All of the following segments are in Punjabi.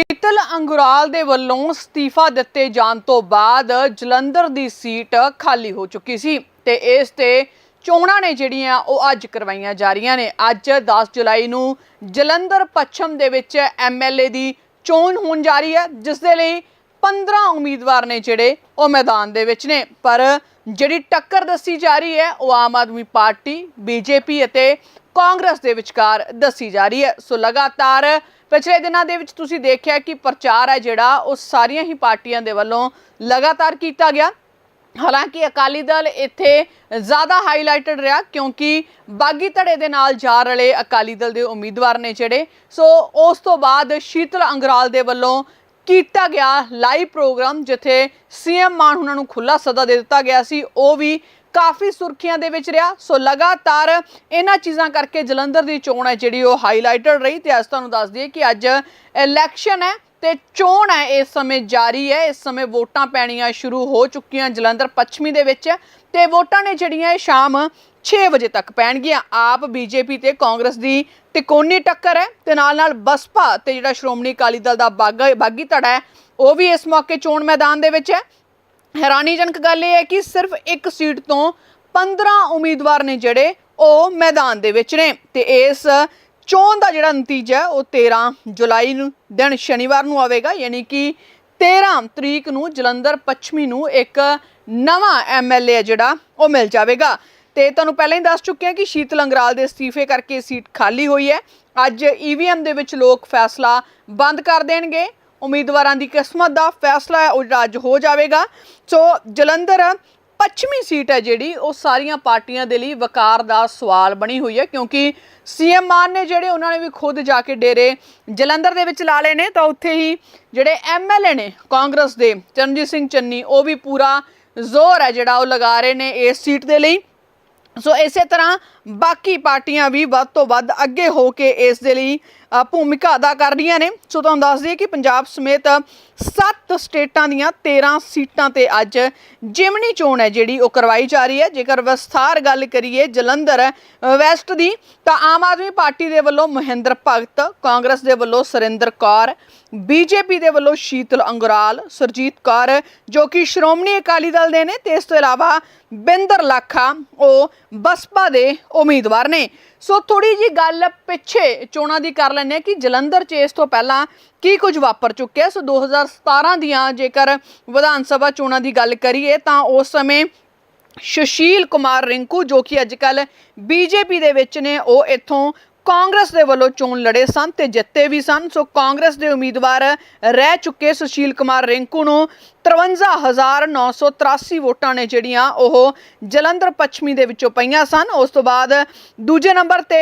ਸ਼ੀਤਲ ਅੰਗੁਰਾਲ ਦੇ ਵੱਲੋਂ ਅਸਤੀਫਾ ਦਿੱਤੇ ਜਾਣ ਤੋਂ ਬਾਅਦ ਜਲੰਧਰ ਦੀ ਸੀਟ ਖਾਲੀ ਹੋ ਚੁੱਕੀ ਸੀ ਤੇ ਇਸ ਤੇ ਚੋਣਾਂ ਨੇ ਜਿਹੜੀਆਂ ਉਹ ਅੱਜ ਕਰਵਾਈਆਂ ਜਾ ਰਹੀਆਂ ਨੇ। ਅੱਜ 10 ਜੁਲਾਈ ਨੂੰ ਜਲੰਧਰ ਪੱਛਮ ਦੇ ਵਿੱਚ ਐਮਐਲਏ ਦੀ ਚੋਣ ਹੋਣ ਜਾ ਰਹੀ ਹੈ, ਜਿਸ ਦੇ ਲਈ 15 ਉਮੀਦਵਾਰ ਨੇ ਜਿਹੜੇ ਉਹ ਮੈਦਾਨ ਦੇ ਵਿੱਚ ਨੇ। ਪਰ ਜਿਹੜੀ ਟੱਕਰ ਦੱਸੀ ਜਾ ਰਹੀ ਹੈ, ਉਹ ਆਮ ਆਦਮੀ ਪਾਰਟੀ ਬੀਜੇਪੀ ਅਤੇ ਕਾਂਗਰਸ ਦੇ ਵਿਚਕਾਰ ਦੱਸੀ ਜਾ ਰਹੀ ਹੈ। ਸੋ ਲਗਾਤਾਰ ਪਿਛਲੇ ਦਿਨਾਂ ਦੇ ਵਿੱਚ ਤੁਸੀਂ ਦੇਖਿਆ ਕਿ ਪ੍ਰਚਾਰ ਹੈ ਜਿਹੜਾ, ਉਹ ਸਾਰੀਆਂ ਹੀ ਪਾਰਟੀਆਂ ਦੇ ਵੱਲੋਂ ਲਗਾਤਾਰ ਕੀਤਾ ਗਿਆ। ਹਾਲਾਂਕਿ ਅਕਾਲੀ ਦਲ ਇੱਥੇ ਜ਼ਿਆਦਾ ਹਾਈਲਾਈਟਡ ਰਿਹਾ ਕਿਉਂਕਿ ਬਾਗੀ ਧੜੇ ਦੇ ਨਾਲ ਜਾ ਰਲੇ ਅਕਾਲੀ ਦਲ ਦੇ ਉਮੀਦਵਾਰ ਨੇ ਜਿਹੜੇ। ਸੋ ਉਸ ਤੋਂ ਬਾਅਦ ਸ਼ੀਤਲ ਅੰਗਰਾਲ ਦੇ ਵੱਲੋਂ ਕੀਤਾ ਗਿਆ ਲਾਈਵ ਪ੍ਰੋਗਰਾਮ ਜਿੱਥੇ ਸੀਐਮ ਮਾਨ ਉਹਨਾਂ ਨੂੰ ਖੁੱਲਾ ਸੱਦਾ ਦੇ ਦਿੱਤਾ ਗਿਆ ਸੀ। ਉਹ ਵੀ ਕਾਫੀ ਸੁਰਖੀਆਂ ਦੇ ਵਿੱਚ ਰਿਹਾ। ਸੋ ਲਗਾਤਾਰ ਇਹਨਾਂ ਚੀਜ਼ਾਂ ਕਰਕੇ ਜਲੰਧਰ ਦੀ ਚੋਣ ਹੈ ਜਿਹੜੀ ਉਹ ਹਾਈਲਾਈਟਡ ਰਹੀ ਤੇ ਅੱਜ ਤੁਹਾਨੂੰ ਦੱਸ ਦਈਏ ਕਿ ਅੱਜ ਇਲੈਕਸ਼ਨ ਹੈ ਤੇ ਚੋਣ ਹੈ। ਇਸ ਸਮੇਂ ਜਾਰੀ ਹੈ। ਇਸ ਸਮੇਂ ਵੋਟਾਂ ਪੈਣੀਆਂ ਸ਼ੁਰੂ ਹੋ ਚੁੱਕੀਆਂ। ਜਲੰਧਰ ਪੱਛਮੀ ਦੇ ਵਿੱਚ ਤੇ ਵੋਟਾਂ ਨੇ ਜਿਹੜੀਆਂ ਇਹ ਸ਼ਾਮ 6 ਵਜੇ ਤੱਕ ਪੈਣਗੀਆਂ। ਆਪ ਬੀਜੇਪੀ ਤੇ ਕਾਂਗਰਸ ਦੀ ਤਿਕੋਨੀ ਟੱਕਰ ਹੈ ਤੇ ਨਾਲ ਨਾਲ ਬਸਪਾ ਤੇ ਜਿਹੜਾ ਸ਼੍ਰੋਮਣੀ ਅਕਾਲੀ ਦਲ ਦਾ ਬਾਗਾ ਬਾਗੀ ਧੜਾ ਹੈ, ਉਹ ਵੀ ਇਸ ਮੌਕੇ ਚੋਣ ਮੈਦਾਨ ਦੇ ਵਿੱਚ ਹੈ। ਹੈਰਾਨੀਜਨਕ ਗੱਲ ਇਹ ਹੈ ਕਿ ਸਿਰਫ ਇੱਕ ਸੀਟ ਤੋਂ 15 ਉਮੀਦਵਾਰ ਨੇ ਜਿਹੜੇ ਉਹ ਮੈਦਾਨ ਦੇ ਵਿੱਚ ਨੇ ਤੇ ਇਸ ਚੋਣ ਦਾ ਜਿਹੜਾ ਨਤੀਜਾ ਉਹ 13 ਜੁਲਾਈ ਨੂੰ ਦਿਨ ਸ਼ਨੀਵਾਰ ਨੂੰ ਆਵੇਗਾ, ਯਾਨੀ ਕਿ 13 ਤਰੀਕ ਨੂੰ ਜਲੰਧਰ ਪੱਛਮੀ ਨੂੰ ਇੱਕ ਨਵਾਂ ਐਮਐਲਏ ਜਿਹੜਾ ਉਹ ਮਿਲ ਜਾਵੇਗਾ। ਤੇ ਤੁਹਾਨੂੰ ਪਹਿਲਾਂ ਹੀ ਦੱਸ ਚੁੱਕੇ ਹਾਂ ਕਿ ਸ਼ੀਤਲ ਅੰਗਰਾਲ ਦੇ ਅਸਤੀਫੇ ਕਰਕੇ ਇਹ ਸੀਟ ਖਾਲੀ ਹੋਈ ਹੈ। ਅੱਜ ਈਵੀਐਮ ਦੇ ਵਿੱਚ ਲੋਕ ਫੈਸਲਾ ਬੰਦ ਕਰ ਦੇਣਗੇ। ਉਮੀਦਵਾਰਾਂ ਦੀ ਕਿਸਮਤ ਦਾ ਫੈਸਲਾ ਹੈ, ਉਹ ਜਿਹੜਾ ਅੱਜ ਹੋ ਜਾਵੇਗਾ। ਸੋ ਜਲੰਧਰ ਪੱਛਮੀ ਸੀਟ ਹੈ ਜਿਹੜੀ, ਉਹ ਸਾਰੀਆਂ ਪਾਰਟੀਆਂ ਦੇ ਲਈ ਵਕਾਰ ਦਾ ਸਵਾਲ ਬਣੀ ਹੋਈ ਹੈ, ਕਿਉਂਕਿ ਸੀਐਮ ਮਾਨ ਨੇ ਜਿਹੜੇ ਉਹਨਾਂ ਨੇ ਵੀ ਖੁਦ ਜਾ ਕੇ ਡੇਰੇ ਜਲੰਧਰ ਦੇ ਵਿੱਚ ਲਾ ਲਏ ਨੇ, ਤਾਂ ਉੱਥੇ ਹੀ ਜਿਹੜੇ ਐਮਐਲਏ ਨੇ ਕਾਂਗਰਸ ਦੇ ਚਰਨਜੀਤ ਸਿੰਘ ਚੰਨੀ, ਉਹ ਵੀ ਪੂਰਾ ਜ਼ੋਰ ਹੈ ਜਿਹੜਾ ਉਹ ਲਗਾ ਰਹੇ ਨੇ ਇਸ ਸੀਟ ਦੇ ਲਈ। ਸੋ ਇਸੇ ਤਰ੍ਹਾਂ ਬਾਕੀ ਪਾਰਟੀਆਂ ਵੀ ਵੱਧ ਤੋਂ ਵੱਧ ਅੱਗੇ ਹੋ ਕੇ ਇਸ ਦੇ ਲਈ ਭੂਮਿਕਾ ਅਦਾ ਕਰ ਰਹੀਆਂ ਨੇ। ਸੋ ਤੁਹਾਨੂੰ ਦੱਸ ਦਈਏ ਕਿ ਪੰਜਾਬ ਸਮੇਤ 7 ਸਟੇਟਾਂ ਦੀਆਂ 13 ਸੀਟਾਂ ਤੇ ਅੱਜ ਜਿਮਨੀ ਚੋਣ ਹੈ ਜਿਹੜੀ ਉਹ ਕਰਵਾਈ ਜਾ ਰਹੀ ਹੈ। ਜੇਕਰ ਵਿਸਥਾਰ ਗੱਲ ਕਰੀਏ ਜਲੰਧਰ ਵੈਸਟ ਦੀ, ਤਾਂ ਆਮ ਆਦਮੀ ਪਾਰਟੀ ਦੇ ਵੱਲੋਂ ਮਹਿੰਦਰ ਭਗਤ, ਕਾਂਗਰਸ ਦੇ ਵੱਲੋਂ ਸੁਰਿੰਦਰ ਕੌਰ, ਬੀਜੇਪੀ ਦੇ ਵੱਲੋਂ ਸ਼ੀਤਲ ਅੰਗਰਾਲ, ਸੁਰਜੀਤ ਕੌਰ, ਜੋ ਕਿ ਸ਼੍ਰੋਮਣੀ ਅਕਾਲੀ ਦਲ ਦੇ ਨੇ, ਤੇ ਇਸ ਤੋਂ ਇਲਾਵਾ ਬਿੰਦਰ ਲਾਖਾ, ਉਹ ਬਸਪਾ ਦੇ ਉਮੀਦਵਾਰ ਨੇ। ਸੋ ਥੋੜੀ ਜੀ ਗੱਲ ਪਿੱਛੇ ਚੋਣਾਂ ਦੀ ਕਰ ਲੈਂਦੇ ਹਾਂ ਕਿ ਜਲੰਧਰ 'ਚ ਇਸ ਤੋਂ ਪਹਿਲਾਂ ਕੀ ਕੁਝ ਵਾਪਰ ਚੁੱਕਿਆ। ਸੋ 2017 ਦੀਆਂ ਜੇਕਰ ਵਿਧਾਨ ਸਭਾ ਚੋਣਾਂ ਦੀ ਗੱਲ ਕਰੀਏ ਤਾਂ ਉਸ ਸਮੇਂ ਸੁਸ਼ੀਲ ਕੁਮਾਰ ਰਿੰਕੂ ਜੋ ਕਿ ਅੱਜ-ਕੱਲ ਬੀਜੇਪੀ ਦੇ ਵਿੱਚ ਨੇ, ਉਹ ਇੱਥੋਂ ਕਾਂਗਰਸ ਦੇ ਵੱਲੋਂ ਚੋਣ ਲੜੇ ਸਨ ਤੇ ਜਿੱਤੇ ਵੀ ਸਨ, ਸੋ ਕਾਂਗਰਸ ਦੇ ਉਮੀਦਵਾਰ ਰਹਿ ਚੁੱਕੇ ਸੁਸ਼ੀਲ ਕੁਮਾਰ ਰਿੰਕੂ ਨੂੰ 53983 ਵੋਟਾਂ ਨੇ ਜਿਹੜੀਆਂ ਉਹ ਜਲੰਧਰ ਪੱਛਮੀ ਦੇ ਵਿੱਚੋਂ ਪਈਆਂ ਸਨ। ਉਸ ਤੋਂ ਬਾਅਦ ਦੂਜੇ ਨੰਬਰ ਤੇ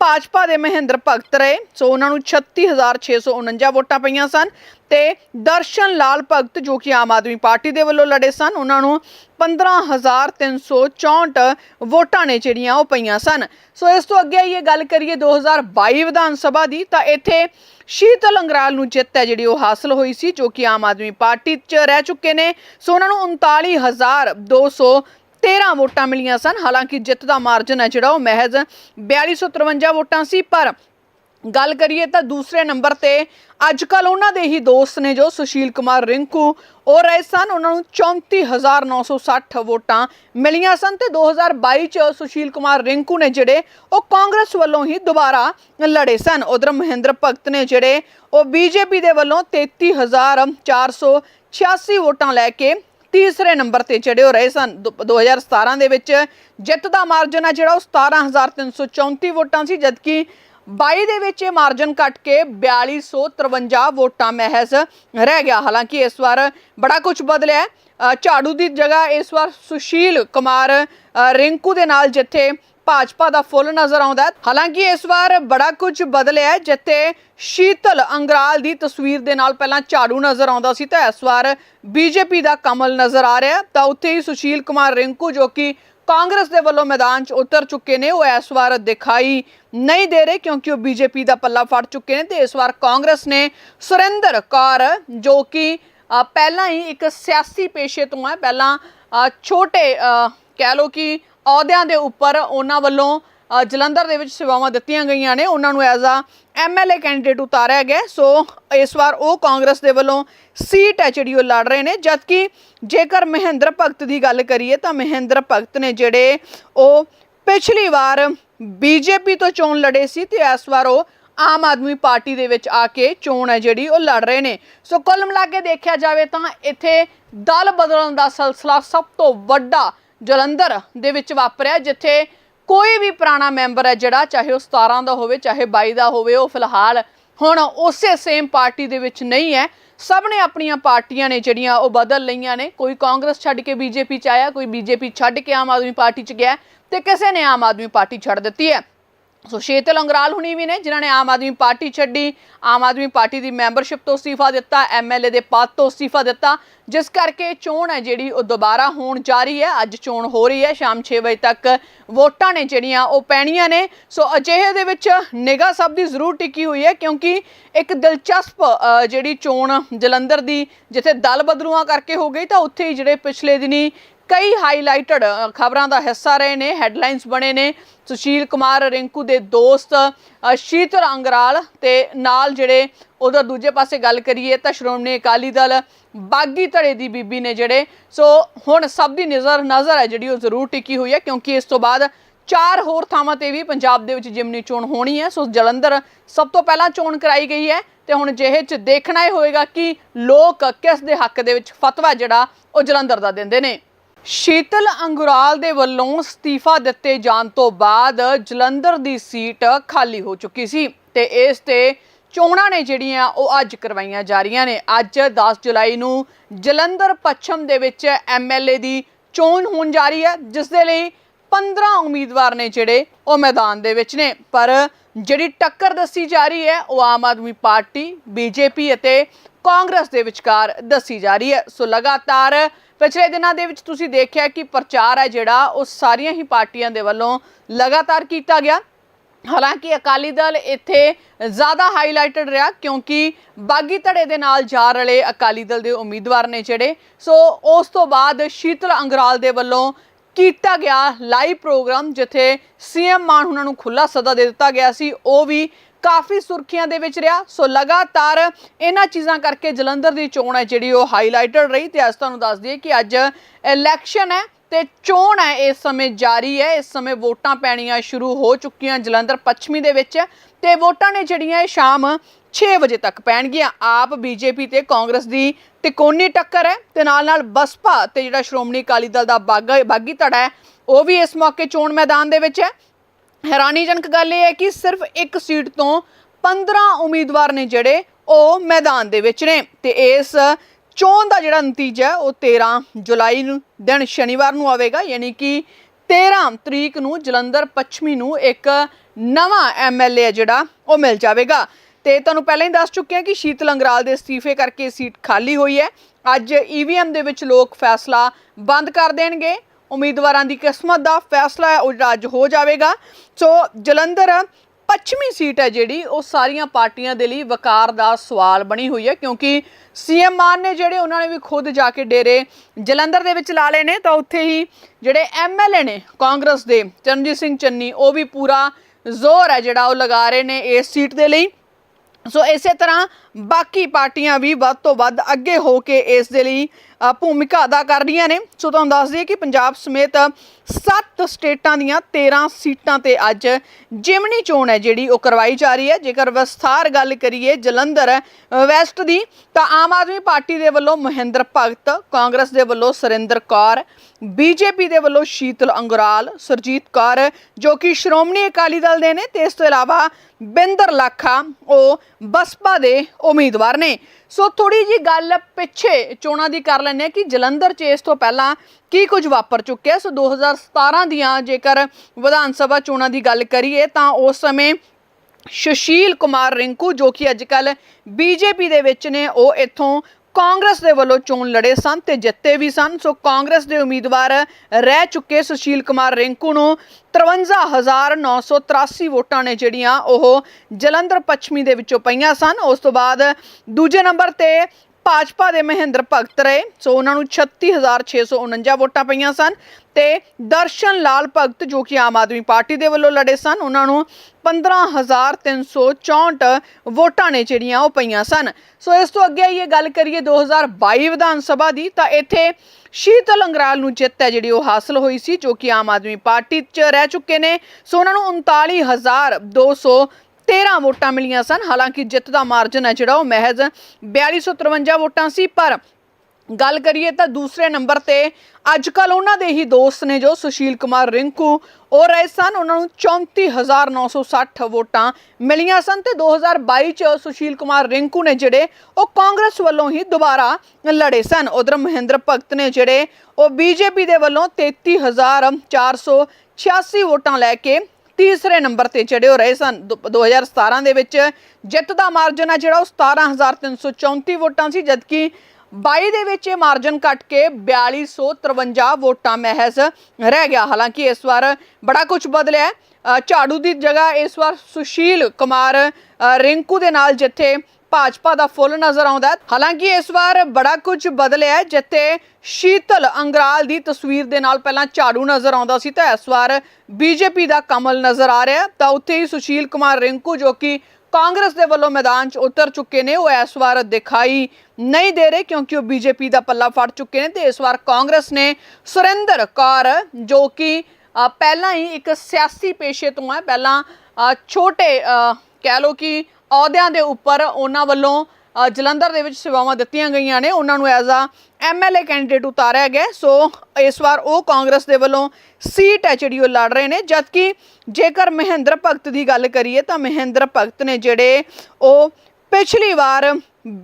ਭਾਜਪਾ ਦੇ ਮਹਿੰਦਰ ਭਗਤ ਰਹੇ, ਸੋ ਉਹਨਾਂ ਨੂੰ 36649 ਵੋਟਾਂ ਪਈਆਂ ਸਨ ਤੇ ਦਰਸ਼ਨ ਲਾਲ ਭਗਤ, ਜੋ ਕਿ ਆਮ ਆਦਮੀ ਪਾਰਟੀ ਦੇ ਵੱਲੋਂ ਲੜੇ ਸਨ, ਉਹਨਾਂ ਨੂੰ 15364 ਵੋਟਾਂ ਨੇ ਜਿਹੜੀਆਂ ਉਹ ਪਈਆਂ ਸਨ। ਸੋ ਇਸ ਤੋਂ ਅੱਗੇ ਆਈਏ, ਗੱਲ ਕਰੀਏ 2022 ਵਿਧਾਨ ਸਭਾ ਦੀ, ਤਾਂ ਇੱਥੇ ਸ਼ੀਤਲ ਅੰਗਰਾਲ ਨੂੰ ਜਿੱਤ ਹੈ ਜਿਹੜੀ ਉਹ ਹਾਸਲ ਹੋਈ ਸੀ, ਜੋ ਕਿ ਆਮ ਆਦਮੀ ਪਾਰਟੀ 'ਚ ਰਹਿ ਚੁੱਕੇ ਨੇ। ਸੋ ਉਹਨਾਂ ਨੂੰ 39200 13 ਵੋਟਾਂ ਮਿਲੀਆਂ ਸਨ। ਹਾਲਾਂਕਿ ਜਿੱਤ ਦਾ ਮਾਰਜਨ ਹੈ ਜਿਹੜਾ ਉਹ ਮਹਿਜ਼ 4253 ਵੋਟਾਂ ਸੀ। ਪਰ ਗੱਲ ਕਰੀਏ ਤਾਂ ਦੂਸਰੇ ਨੰਬਰ ਤੇ ਅੱਜ ਕੱਲ ਉਹਨਾਂ ਦੇ ਹੀ ਦੋਸਤ ਨੇ ਜੋ ਸੁਸ਼ੀਲ ਕੁਮਾਰ ਰਿੰਕੂ, ਉਹ ਰਹੇ ਸਨ। ਉਹਨਾਂ ਨੂੰ 34960 ਵੋਟਾਂ ਮਿਲੀਆਂ ਸਨ ਤੇ 2022 ਚ ਸੁਸ਼ੀਲ ਕੁਮਾਰ ਰਿੰਕੂ ਨੇ ਜਿਹੜੇ ਉਹ ਕਾਂਗਰਸ ਵੱਲੋਂ ਹੀ ਦੁਬਾਰਾ ਲੜੇ ਸਨ। ਉਧਰ ਮਹਿੰਦਰ ਭਗਤ ਨੇ ਜਿਹੜੇ ਉਹ ਬੀਜੇਪੀ ਦੇ ਵੱਲੋਂ 33486 ਵੋਟਾਂ ਲੈ ਕੇ ਤੀਸਰੇ ਨੰਬਰ ਤੇ ਜਿਹੜੇ ਉਹ ਰਹੇ ਸਨ। ਦੋ- 2017 ਦੇ ਵਿੱਚ ਜਿੱਤ ਦਾ ਮਾਰਜਨ ਆ ਜਿਹੜਾ ਉਹ 17334 ਵੋਟਾਂ ਸੀ, ਜਦਕਿ 22 ਦੇ ਵਿੱਚ ਇਹ ਮਾਰਜਨ ਕੱਟ ਕੇ 4253 ਵੋਟਾਂ ਮਹਿਜ਼ ਰਹਿ ਗਿਆ। ਹਾਲਾਂਕਿ ਇਸ ਵਾਰ ਬੜਾ ਕੁਝ ਬਦਲਿਆ ਝਾੜੂ ਦੀ ਜਗ੍ਹਾ ਇਸ ਵਾਰ ਸੁਸ਼ੀਲ ਕੁਮਾਰ ਰਿੰਕੂ ਦੇ ਨਾਲ ਜਿੱਥੇ ਭਾਜਪਾ ਦਾ ਫੁੱਲ ਨਜ਼ਰ ਆਉਂਦਾ ਹੈ। ਹਾਲਾਂਕਿ ਇਸ ਵਾਰ ਬੜਾ ਕੁਝ ਬਦਲਿਆ ਹੈ, ਜਿੱਥੇ ਸ਼ੀਤਲ ਅੰਗਰਾਲ ਦੀ ਤਸਵੀਰ ਦੇ ਨਾਲ ਪਹਿਲਾਂ ਝਾੜੂ ਨਜ਼ਰ ਆਉਂਦਾ ਸੀ ਤਾਂ ਇਸ ਵਾਰ ਬੀਜੇਪੀ ਦਾ ਕਮਲ ਨਜ਼ਰ ਆ ਰਿਹਾ ਤਾਂ ਉੱਥੇ ਹੀ ਸੁਸ਼ੀਲ ਕੁਮਾਰ ਰਿੰਕੂ ਜੋ ਕਿ ਕਾਂਗਰਸ ਦੇ ਵੱਲੋਂ ਮੈਦਾਨ 'ਚ ਉਤਰ ਚੁੱਕੇ ਨੇ, ਉਹ ਇਸ ਵਾਰ ਦਿਖਾਈ ਨਹੀਂ ਦੇ ਰਹੇ ਕਿਉਂਕਿ ਉਹ ਬੀਜੇਪੀ ਦਾ ਪੱਲਾ ਫੜ ਚੁੱਕੇ ਨੇ ਤੇ ਇਸ ਵਾਰ ਕਾਂਗਰਸ ਨੇ ਸੁਰਿੰਦਰ ਕੌਰ ਜੋ ਕਿ ਪਹਿਲਾਂ ਹੀ ਇੱਕ ਸਿਆਸੀ ਪੇਸ਼ੇ ਤੋਂ ਹੈ। ਪਹਿਲਾਂ ਛੋਟੇ ਕਹਿ ਲਓ ਕਿ ਅਹੁਦਿਆਂ ਦੇ ਉੱਪਰ ਉਹਨਾਂ ਵੱਲੋਂ ਜਲੰਧਰ ਦੇ ਵਿੱਚ ਸੇਵਾਵਾਂ ਦਿੱਤੀਆਂ ਗਈਆਂ ਨੇ। ਉਹਨਾਂ ਨੂੰ ਐਜ਼ ਆ ਐਮਐਲਏ ਕੈਂਡੀਡੇਟ ਉਤਾਰਿਆ ਗਿਆ ਸੋ ਇਸ ਵਾਰ ਉਹ ਕਾਂਗਰਸ ਦੇ ਵੱਲੋਂ ਸੀਟ ਹੈ ਜਿਹੜੀ ਉਹ ਲੜ ਰਹੇ ਨੇ। ਜਦਕਿ ਜੇਕਰ ਮਹਿੰਦਰ ਭਗਤ ਦੀ ਗੱਲ ਕਰੀਏ ਤਾਂ ਮਹਿੰਦਰ ਭਗਤ ਨੇ ਜਿਹੜੇ ਉਹ ਪਿਛਲੀ ਵਾਰ ਬੀਜੇਪੀ ਤੋਂ ਚੋਣ ਲੜੇ ਸੀ ਤੇ ਇਸ ਵਾਰ ਉਹ ਆਮ ਆਦਮੀ ਪਾਰਟੀ ਦੇ ਵਿੱਚ ਆ ਕੇ ਚੋਣ ਹੈ ਜਿਹੜੀ ਉਹ ਲੜ ਰਹੇ ਨੇ। ਸੋ ਕੁੱਲ ਮਿਲਾ ਕੇ ਦੇਖਿਆ ਜਾਵੇ ਤਾਂ ਇੱਥੇ ਦਲ ਬਦਲਣ ਦਾ ਸਿਲਸਿਲਾ ਸਭ ਤੋਂ ਵੱਡਾ ਜਲੰਧਰ ਦੇ ਵਿੱਚ ਵਾਪਰਿਆ, ਜਿੱਥੇ ਕੋਈ ਵੀ ਪੁਰਾਣਾ ਮੈਂਬਰ ਹੈ ਜਿਹੜਾ, ਚਾਹੇ ਉਹ 17 ਦਾ ਹੋਵੇ, ਚਾਹੇ 22 ਦਾ ਹੋਵੇ, ਉਹ ਫਿਲਹਾਲ ਹੁਣ ਉਸੇ ਸੇਮ ਪਾਰਟੀ ਦੇ ਵਿੱਚ ਨਹੀਂ ਹੈ। ਸਭ ਨੇ ਆਪਣੀਆਂ ਪਾਰਟੀਆਂ ਨੇ ਜਿਹੜੀਆਂ, ਉਹ ਬਦਲ ਲਈਆਂ ਨੇ। ਕੋਈ ਕਾਂਗਰਸ ਛੱਡ ਕੇ ਬੀਜੇਪੀ ਚ ਆਇਆ, ਕੋਈ ਬੀਜੇਪੀ ਛੱਡ ਕੇ ਆਮ ਆਦਮੀ ਪਾਰਟੀ ਚ ਗਿਆ ਤੇ ਕਿਸੇ ਨੇ ਆਮ ਆਦਮੀ ਪਾਰਟੀ ਛੱਡ ਦਿੱਤੀ ਹੈ। ਸੋ ਸ਼ੇਤਲ ਅੰਗਰਾਲ ਹੁਣੀ ਵੀ ਨੇ, ਜਿਨ੍ਹਾਂ ਨੇ ਆਮ ਆਦਮੀ ਪਾਰਟੀ ਛੱਡੀ। ਆਮ ਆਦਮੀ ਪਾਰਟੀ ਦੀ ਮੈਂਬਰਸ਼ਿਪ ਤੋਂ ਅਸਤੀਫਾ ਦਿੱਤਾ ਐਮਐਲਏ ਦੇ ਪਦ ਤੋਂ ਅਸਤੀਫਾ ਦਿੱਤਾ। ਜਿਸ ਕਰਕੇ ਚੋਣ ਹੈ ਜਿਹੜੀ, ਉਹ ਦੁਬਾਰਾ ਹੋਣ ਜਾ ਰਹੀ ਹੈ। ਅੱਜ ਚੋਣ ਹੋ ਰਹੀ ਹੈ, ਸ਼ਾਮ 6 ਵਜੇ ਤੱਕ ਵੋਟਾਂ ਨੇ ਜਿਹੜੀਆਂ, ਉਹ ਪੈਣੀਆਂ ਨੇ। ਸੋ ਅਜਿਹੇ ਦੇ ਵਿੱਚ ਨਿਗਾਹ ਸਭ ਦੀ ਜ਼ਰੂਰ ਟਿੱਕੀ ਹੋਈ ਹੈ, ਕਿਉਂਕਿ ਇੱਕ ਦਿਲਚਸਪ ਜਿਹੜੀ ਚੋਣ ਜਲੰਧਰ ਦੀ ਜਿੱਥੇ ਦਲ ਬਦਲੂਆਂ ਕਰਕੇ ਹੋ ਗਈ, ਤਾਂ ਉੱਥੇ ਹੀ ਜਿਹੜੇ ਪਿਛਲੇ ਦਿਨੀ ਕਈ ਹਾਈਲਾਈਟਡ ਖਬਰਾਂ ਦਾ ਹਿੱਸਾ ਰਹੇ ਨੇ ਹੈਡਲਾਈਨਸ ਬਣੇ ਨੇ। ਸੁਸ਼ੀਲ ਕੁਮਾਰ ਰਿੰਕੂ ਦੇ ਦੋਸਤ ਅ, ਸ਼ੀਤਲ ਅੰਗਰਾਲ ਤੇ ਨਾਲ ਜਿਹੜੇ ਉਧਰ ਦੂਜੇ ਪਾਸੇ ਗੱਲ ਕਰੀਏ ਤਾਂ ਸ਼੍ਰੋਮਣੀ ਅਕਾਲੀ ਦਲ ਬਾਗੀ ਧੜੇ ਦੀ ਬੀਬੀ ਨੇ ਜਿਹੜੇ। ਸੋ ਹੁਣ ਸਭ ਦੀ ਨਜ਼ਰ ਨਜ਼ਰ ਹੈ ਜਿਹੜੀ ਉਹ ਜ਼ਰੂਰ ਟਿਕੀ ਹੋਈ ਹੈ ਕਿਉਂਕਿ ਇਸ ਤੋਂ ਬਾਅਦ ਚਾਰ ਹੋਰ ਥਾਵਾਂ ਤੇ ਵੀ ਪੰਜਾਬ ਦੇ ਵਿੱਚ ਜਿਮਨੀ ਚੋਣ ਹੋਣੀ ਹੈ। ਸੋ ਜਲੰਧਰ ਸਭ ਤੋਂ ਪਹਿਲਾਂ ਚੋਣ ਕਰਾਈ ਗਈ ਹੈ ਤੇ ਹੁਣ ਜਿਹੇ ਚ ਦੇਖਣਾ ਹੀ ਹੋਏਗਾ ਕਿ ਲੋਕ ਕਿਸ ਦੇ ਹੱਕ ਦੇ ਵਿੱਚ ਫਤਵਾ ਜਿਹੜਾ ਉਹ ਜਲੰਧਰ ਦਾ ਦਿੰਦੇ ਨੇ। ਸ਼ੀਤਲ ਅੰਗੁਰਾਲ ਦੇ ਵੱਲੋਂ ਅਸਤੀਫਾ ਦਿੱਤੇ ਜਾਣ ਤੋਂ ਬਾਅਦ ਜਲੰਧਰ ਦੀ ਸੀਟ ਖਾਲੀ ਹੋ ਚੁੱਕੀ ਸੀ ਤੇ ਇਸ ਤੇ ਚੋਣਾਂ ਨੇ ਜਿਹੜੀਆਂ ਉਹ ਅੱਜ ਕਰਵਾਈਆਂ ਜਾ ਰਹੀਆਂ ਨੇ। ਅੱਜ 10 ਜੁਲਾਈ ਨੂੰ ਜਲੰਧਰ ਪੱਛਮ ਦੇ ਵਿੱਚ ਐਮਐਲਏ ਦੀ ਚੋਣ ਹੋਣ ਜਾ ਰਹੀ ਹੈ, ਜਿਸ ਦੇ ਲਈ 15 ਉਮੀਦਵਾਰ ਨੇ ਜਿਹੜੇ ਉਹ ਮੈਦਾਨ ਦੇ ਵਿੱਚ ਨੇ। ਪਰ ਜਿਹੜੀ ਟੱਕਰ ਦੱਸੀ ਜਾ ਰਹੀ ਹੈ, ਉਹ ਆਮ ਆਦਮੀ ਪਾਰਟੀ ਬੀਜੇਪੀ ਅਤੇ ਕਾਂਗਰਸ ਦੇ ਵਿਚਕਾਰ ਦੱਸੀ ਜਾ ਰਹੀ ਹੈ। ਸੋ ਲਗਾਤਾਰ ਪਿਛਲੇ ਦਿਨਾਂ ਦੇ ਵਿੱਚ ਤੁਸੀਂ ਦੇਖਿਆ ਕਿ ਪ੍ਰਚਾਰ ਹੈ ਜਿਹੜਾ, ਉਹ ਸਾਰੀਆਂ ਹੀ ਪਾਰਟੀਆਂ ਦੇ ਵੱਲੋਂ ਲਗਾਤਾਰ ਕੀਤਾ ਗਿਆ। ਹਾਲਾਂਕਿ ਅਕਾਲੀ ਦਲ ਇੱਥੇ ਜ਼ਿਆਦਾ ਹਾਈਲਾਈਟਡ ਰਿਹਾ, ਕਿਉਂਕਿ ਬਾਗੀ ਧੜੇ ਦੇ ਨਾਲ ਜਾ ਰਲੇ ਅਕਾਲੀ ਦਲ ਦੇ ਉਮੀਦਵਾਰ ਨੇ ਜਿਹੜੇ। ਸੋ ਉਸ ਤੋਂ ਬਾਅਦ ਸ਼ੀਤਲ ਅੰਗਰਾਲ ਦੇ ਵੱਲੋਂ ਕੀਤਾ ਗਿਆ ਲਾਈਵ ਪ੍ਰੋਗਰਾਮ ਜਿੱਥੇ ਸੀਐਮ ਮਾਨ ਉਹਨਾਂ ਨੂੰ ਖੁੱਲਾ ਸੱਦਾ ਦੇ ਦਿੱਤਾ ਗਿਆ ਸੀ। ਉਹ ਵੀ ਕਾਫੀ ਸੁਰਖੀਆਂ ਦੇ ਵਿੱਚ ਰਿਹਾ। ਸੋ ਲਗਾਤਾਰ ਇਹਨਾਂ ਚੀਜ਼ਾਂ ਕਰਕੇ ਜਲੰਧਰ ਦੀ ਚੋਣ ਹੈ ਜਿਹੜੀ ਉਹ ਹਾਈਲਾਈਟਡ ਰਹੀ ਤੇ ਅੱਜ ਤੁਹਾਨੂੰ ਦੱਸ ਦਈਏ ਕਿ ਅੱਜ ਇਲੈਕਸ਼ਨ ਹੈ ਤੇ ਚੋਣ ਹੈ, ਇਸ ਸਮੇਂ ਜਾਰੀ ਹੈ। ਇਸ ਸਮੇਂ ਵੋਟਾਂ ਪੈਣੀਆਂ ਸ਼ੁਰੂ ਹੋ ਚੁੱਕੀਆਂ ਜਲੰਧਰ ਪੱਛਮੀ ਦੇ ਵਿੱਚ ਤੇ ਵੋਟਾਂ ਨੇ ਜਿਹੜੀਆਂ ਇਹ ਸ਼ਾਮ 6 ਵਜੇ ਤੱਕ ਪੈਣਗੀਆਂ। ਆਪ ਬੀਜੇਪੀ ਤੇ ਕਾਂਗਰਸ ਦੀ ਤਿਕੋਨੀ ਟੱਕਰ ਹੈ ਤੇ ਨਾਲ ਨਾਲ ਬਸਪਾ ਤੇ ਜਿਹੜਾ ਸ਼੍ਰੋਮਣੀ ਅਕਾਲੀ ਦਲ ਦਾ ਬਾਗਾ ਬਾਗੀ ਧੜਾ ਹੈ, ਉਹ ਵੀ ਇਸ ਮੌਕੇ ਚੋਣ ਮੈਦਾਨ ਦੇ ਵਿੱਚ ਹੈ। ਹੈਰਾਨੀਜਨਕ ਗੱਲ ਇਹ ਹੈ ਕਿ ਸਿਰਫ ਇੱਕ ਸੀਟ ਤੋਂ 15 ਉਮੀਦਵਾਰ ਨੇ ਜਿਹੜੇ ਉਹ ਮੈਦਾਨ ਦੇ ਵਿੱਚ ਨੇ ਤੇ ਇਸ ਚੋਣ ਦਾ ਜਿਹੜਾ ਨਤੀਜਾ ਉਹ 13 ਜੁਲਾਈ ਨੂੰ ਦਿਨ ਸ਼ਨੀਵਾਰ ਨੂੰ ਆਵੇਗਾ, ਯਾਨੀ ਕਿ 13 ਤਰੀਕ ਨੂੰ ਜਲੰਧਰ ਪੱਛਮੀ ਨੂੰ ਇੱਕ ਨਵਾਂ ਐਮਐਲਏ ਜਿਹੜਾ ਉਹ ਮਿਲ ਜਾਵੇਗਾ। ਤੇ ਤੁਹਾਨੂੰ ਪਹਿਲਾਂ ਹੀ ਦੱਸ ਚੁੱਕੇ ਹਾਂ ਕਿ ਸ਼ੀਤਲ ਅੰਗਰਾਲ ਦੇ ਅਸਤੀਫੇ ਕਰਕੇ ਸੀਟ ਖਾਲੀ ਹੋਈ ਹੈ। ਅੱਜ ਈਵੀਐਮ ਦੇ ਵਿੱਚ ਲੋਕ ਫੈਸਲਾ ਬੰਦ ਕਰ ਦੇਣਗੇ। ਉਮੀਦਵਾਰਾਂ ਦੀ ਕਿਸਮਤ ਦਾ ਫੈਸਲਾ ਹੈ, ਉਹ ਜਿਹੜਾ ਅੱਜ ਹੋ ਜਾਵੇਗਾ। ਸੋ ਜਲੰਧਰ ਪੱਛਮੀ ਸੀਟ ਹੈ ਜਿਹੜੀ, ਉਹ ਸਾਰੀਆਂ ਪਾਰਟੀਆਂ ਦੇ ਲਈ ਵਕਾਰ ਦਾ ਸਵਾਲ ਬਣੀ ਹੋਈ ਹੈ, ਕਿਉਂਕਿ ਸੀਐਮ ਮਾਨ ਨੇ ਜਿਹੜੇ ਉਹਨਾਂ ਨੇ ਵੀ ਖੁਦ ਜਾ ਕੇ ਡੇਰੇ ਜਲੰਧਰ ਦੇ ਵਿੱਚ ਲਾ ਲਏ ਨੇ, ਤਾਂ ਉੱਥੇ ਹੀ ਜਿਹੜੇ ਐਮਐਲਏ ਨੇ ਕਾਂਗਰਸ ਦੇ, ਚਰਨਜੀਤ ਸਿੰਘ ਚੰਨੀ, ਉਹ ਵੀ ਪੂਰਾ ਜ਼ੋਰ ਹੈ ਜਿਹੜਾ ਉਹ ਲਗਾ ਰਹੇ ਨੇ ਇਸ ਸੀਟ ਦੇ ਲਈ। ਸੋ ਇਸੇ ਤਰ੍ਹਾਂ ਬਾਕੀ ਪਾਰਟੀਆਂ ਵੀ ਵੱਧ ਤੋਂ ਵੱਧ ਅੱਗੇ ਹੋ ਕੇ ਇਸ ਦੇ ਲਈ ਭੂਮਿਕਾ ਅਦਾ ਕਰ ਰਹੀਆਂ ਨੇ। ਸੋ ਤੁਹਾਨੂੰ ਦੱਸ ਦਈਏ ਕਿ ਪੰਜਾਬ ਸਮੇਤ 7 ਸਟੇਟਾਂ ਦੀਆਂ 13 ਸੀਟਾਂ ਤੇ ਅੱਜ ਜਿਮਨੀ ਚੋਣ ਹੈ ਜਿਹੜੀ ਉਹ ਕਰਵਾਈ ਜਾ ਰਹੀ ਹੈ। ਜੇਕਰ ਵਿਸਥਾਰ ਗੱਲ ਕਰੀਏ ਜਲੰਧਰ ਵੈਸਟ ਦੀ, ਤਾਂ ਆਮ ਆਦਮੀ ਪਾਰਟੀ ਦੇ ਵੱਲੋਂ ਮਹਿੰਦਰ ਭਗਤ, ਕਾਂਗਰਸ ਦੇ ਵੱਲੋਂ ਸੁਰਿੰਦਰ ਕੌਰ, ਬੀਜੇਪੀ ਦੇ ਵੱਲੋਂ ਸ਼ੀਤਲ ਅੰਗਰਾਲ, ਸਰਜੀਤ ਕੌਰ, ਜੋ ਕਿ ਸ਼੍ਰੋਮਣੀ ਅਕਾਲੀ ਦਲ ਦੇ ਨੇ, ਤੇ ਇਸ ਤੋਂ ਇਲਾਵਾ ਬਿੰਦਰ ਲਾਖਾ, ਉਹ ਬਸਪਾ ਦੇ ਉਮੀਦਵਾਰ ਨੇ। ਸੋ ਥੋੜੀ ਜੀ ਗੱਲ ਪਿੱਛੇ ਚੋਣਾਂ ਦੀ ਕਰ ਲੈਂਦੇ ਹਾਂ ਕਿ ਜਲੰਧਰ 'ਚ ਇਸ ਤੋਂ ਪਹਿਲਾਂ ਕੀ ਕੁਝ ਵਾਪਰ ਚੁੱਕਿਆ। ਸੋ 2017 ਦੀਆਂ ਜੇਕਰ ਵਿਧਾਨ ਸਭਾ ਚੋਣਾਂ ਦੀ ਗੱਲ ਕਰੀਏ ਤਾਂ ਉਸ ਸਮੇਂ ਸੁਸ਼ੀਲ ਕੁਮਾਰ ਰਿੰਕੂ ਜੋ ਕਿ ਅੱਜ-ਕੱਲ ਬੀਜੇਪੀ ਦੇ ਵਿੱਚ ਨੇ, ਉਹ ਇੱਥੋਂ ਕਾਂਗਰਸ ਦੇ ਵੱਲੋਂ ਚੋਣ ਲੜੇ ਸਨ ਤੇ ਜਿੱਤੇ ਵੀ ਸਨ। ਸੋ ਕਾਂਗਰਸ ਦੇ ਉਮੀਦਵਾਰ ਰਹਿ ਚੁੱਕੇ ਸੁਸ਼ੀਲ ਕੁਮਾਰ ਰਿੰਕੂ ਨੂੰ 53983 ਵੋਟਾਂ ਨੇ ਜਿਹੜੀਆਂ ਉਹ ਜਲੰਧਰ ਪੱਛਮੀ ਦੇ ਵਿੱਚੋਂ ਪਈਆਂ ਸਨ। ਉਸ ਤੋਂ ਬਾਅਦ ਦੂਜੇ ਨੰਬਰ ਤੇ ਭਾਜਪਾ ਦੇ ਮਹਿੰਦਰ ਭਗਤ ਰਹੇ, ਸੋ ਉਹਨਾਂ ਨੂੰ 36649 ਵੋਟਾਂ ਪਈਆਂ ਸਨ ਤੇ ਦਰਸ਼ਨ ਲਾਲ ਭਗਤ, ਜੋ ਕਿ ਆਮ ਆਦਮੀ ਪਾਰਟੀ ਦੇ ਵੱਲੋਂ ਲੜੇ ਸਨ, ਉਹਨਾਂ ਨੂੰ 15364 ਵੋਟਾਂ ਨੇ ਜਿਹੜੀਆਂ ਉਹ ਪਈਆਂ ਸਨ। ਸੋ ਇਸ ਤੋਂ ਅੱਗੇ ਇਹ ਗੱਲ ਕਰੀਏ 2022 ਵਿਧਾਨ ਸਭਾ ਦੀ, ਤਾਂ ਇੱਥੇ ਸ਼ੀਤਲ ਅੰਗਰਾਲ ਨੂੰ ਜਿੱਤ ਹੈ ਜਿਹੜੀ ਉਹ ਹਾਸਲ ਹੋਈ ਸੀ, ਜੋ ਕਿ ਆਮ ਆਦਮੀ ਪਾਰਟੀ 'ਚ ਰਹਿ ਚੁੱਕੇ ਨੇ। ਸੋ ਉਹਨਾਂ ਨੂੰ 39200 13 ਵੋਟਾਂ ਮਿਲੀਆਂ ਸਨ। ਹਾਲਾਂਕਿ ਜਿੱਤ ਦਾ ਮਾਰਜਨ ਹੈ ਜਿਹੜਾ ਉਹ ਮਹਿਜ਼ 4253 ਵੋਟਾਂ ਸੀ। ਪਰ ਗੱਲ ਕਰੀਏ ਤਾਂ ਦੂਸਰੇ ਨੰਬਰ ਤੇ ਅੱਜ ਕੱਲ ਉਹਨਾਂ ਦੇ ਹੀ ਦੋਸਤ ਨੇ ਜੋ ਸੁਸ਼ੀਲ ਕੁਮਾਰ ਰਿੰਕੂ ਉਹ ਰਹੇ ਸਨ। ਉਹਨਾਂ ਨੂੰ 34960 ਵੋਟਾਂ ਮਿਲੀਆਂ ਸਨ ਤੇ 2022 ਚ ਸੁਸ਼ੀਲ ਕੁਮਾਰ ਰਿੰਕੂ ਨੇ ਜਿਹੜੇ ਉਹ ਕਾਂਗਰਸ ਵੱਲੋਂ ਹੀ ਦੁਬਾਰਾ ਲੜੇ ਸਨ। ਉਧਰ ਮਹਿੰਦਰ ਭਗਤ ਨੇ ਜਿਹੜੇ ਉਹ ਬੀਜੇਪੀ ਦੇ ਵੱਲੋਂ 33486 ਵੋਟਾਂ ਲੈ ਕੇ ਤੀਸਰੇ ਨੰਬਰ ਤੇ ਜਿਹੜੇ ਉਹ ਰਹੇ ਸਨ। ਦੋ- 2017 ਦੇ ਵਿੱਚ ਜਿੱਤ ਦਾ ਮਾਰਜਨ ਆ ਜਿਹੜਾ ਉਹ 17334 ਵੋਟਾਂ ਸੀ, ਜਦਕਿ 22 ਦੇ ਵਿੱਚ ਇਹ ਮਾਰਜਨ ਕੱਟ ਕੇ 4253 ਵੋਟਾਂ ਮਹਿਜ਼ ਰਹਿ ਗਿਆ। ਹਾਲਾਂਕਿ ਇਸ ਵਾਰ ਬੜਾ ਕੁਝ ਬਦਲਿਆ ਝਾੜੂ ਦੀ ਜਗ੍ਹਾ ਇਸ ਵਾਰ ਸੁਸ਼ੀਲ ਕੁਮਾਰ ਰਿੰਕੂ ਦੇ ਨਾਲ ਜਿੱਥੇ ਭਾਜਪਾ ਦਾ ਫੁੱਲ ਨਜ਼ਰ ਆਉਂਦਾ ਹੈ। ਹਾਲਾਂਕਿ ਇਸ ਵਾਰ ਬੜਾ ਕੁਝ ਬਦਲਿਆ ਹੈ, ਜਿੱਥੇ ਸ਼ੀਤਲ ਅੰਗਰਾਲ ਦੀ ਤਸਵੀਰ ਦੇ ਨਾਲ ਪਹਿਲਾਂ ਝਾੜੂ ਨਜ਼ਰ ਆਉਂਦਾ ਸੀ ਤਾਂ ਇਸ ਵਾਰ ਬੀਜੇਪੀ ਦਾ ਕਮਲ ਨਜ਼ਰ ਆ ਰਿਹਾ ਤਾਂ ਉੱਥੇ ਹੀ ਸੁਸ਼ੀਲ ਕੁਮਾਰ ਰਿੰਕੂ ਜੋ ਕਿ ਕਾਂਗਰਸ ਦੇ ਵੱਲੋਂ ਮੈਦਾਨ 'ਚ ਉਤਰ ਚੁੱਕੇ ਨੇ ਉਹ ਇਸ ਵਾਰ ਦਿਖਾਈ ਨਹੀਂ ਦੇ ਰਹੇ ਕਿਉਂਕਿ ਉਹ ਬੀਜੇਪੀ ਦਾ ਪੱਲਾ ਫੜ ਚੁੱਕੇ ਨੇ ਤੇ ਇਸ ਵਾਰ ਕਾਂਗਰਸ ਨੇ ਸੁਰਿੰਦਰ ਕੌਰ ਜੋ ਕਿ ਪਹਿਲਾਂ ਹੀ ਇੱਕ ਸਿਆਸੀ ਪੇਸ਼ੇ ਤੋਂ ਹੈ। ਪਹਿਲਾਂ ਅ, ਛੋਟੇ ਅ, ਕਹਿ ਲਓ ਕਿ ਅਹੁਦਿਆਂ ਦੇ ਉੱਪਰ ਉਹਨਾਂ ਵੱਲੋਂ ਜਲੰਧਰ ਦੇ ਵਿੱਚ ਸੇਵਾਵਾਂ ਦਿੱਤੀਆਂ ਗਈਆਂ ਨੇ। ਉਹਨਾਂ ਨੂੰ ਐਜ਼ ਆ ਐਮਐਲਏ ਕੈਂਡੀਡੇਟ ਉਤਾਰਿਆ ਗਿਆ। ਸੋ ਇਸ ਵਾਰ ਉਹ ਕਾਂਗਰਸ ਦੇ ਵੱਲੋਂ ਸੀਟ ਹੈ ਜਿਹੜੀ ਉਹ ਲੜ ਰਹੇ ਨੇ। ਜਦਕਿ ਜੇਕਰ ਮਹਿੰਦਰ ਭਗਤ ਦੀ ਗੱਲ ਕਰੀਏ ਤਾਂ ਮਹਿੰਦਰ ਭਗਤ ਨੇ ਜਿਹੜੇ ਉਹ ਪਿਛਲੀ ਵਾਰ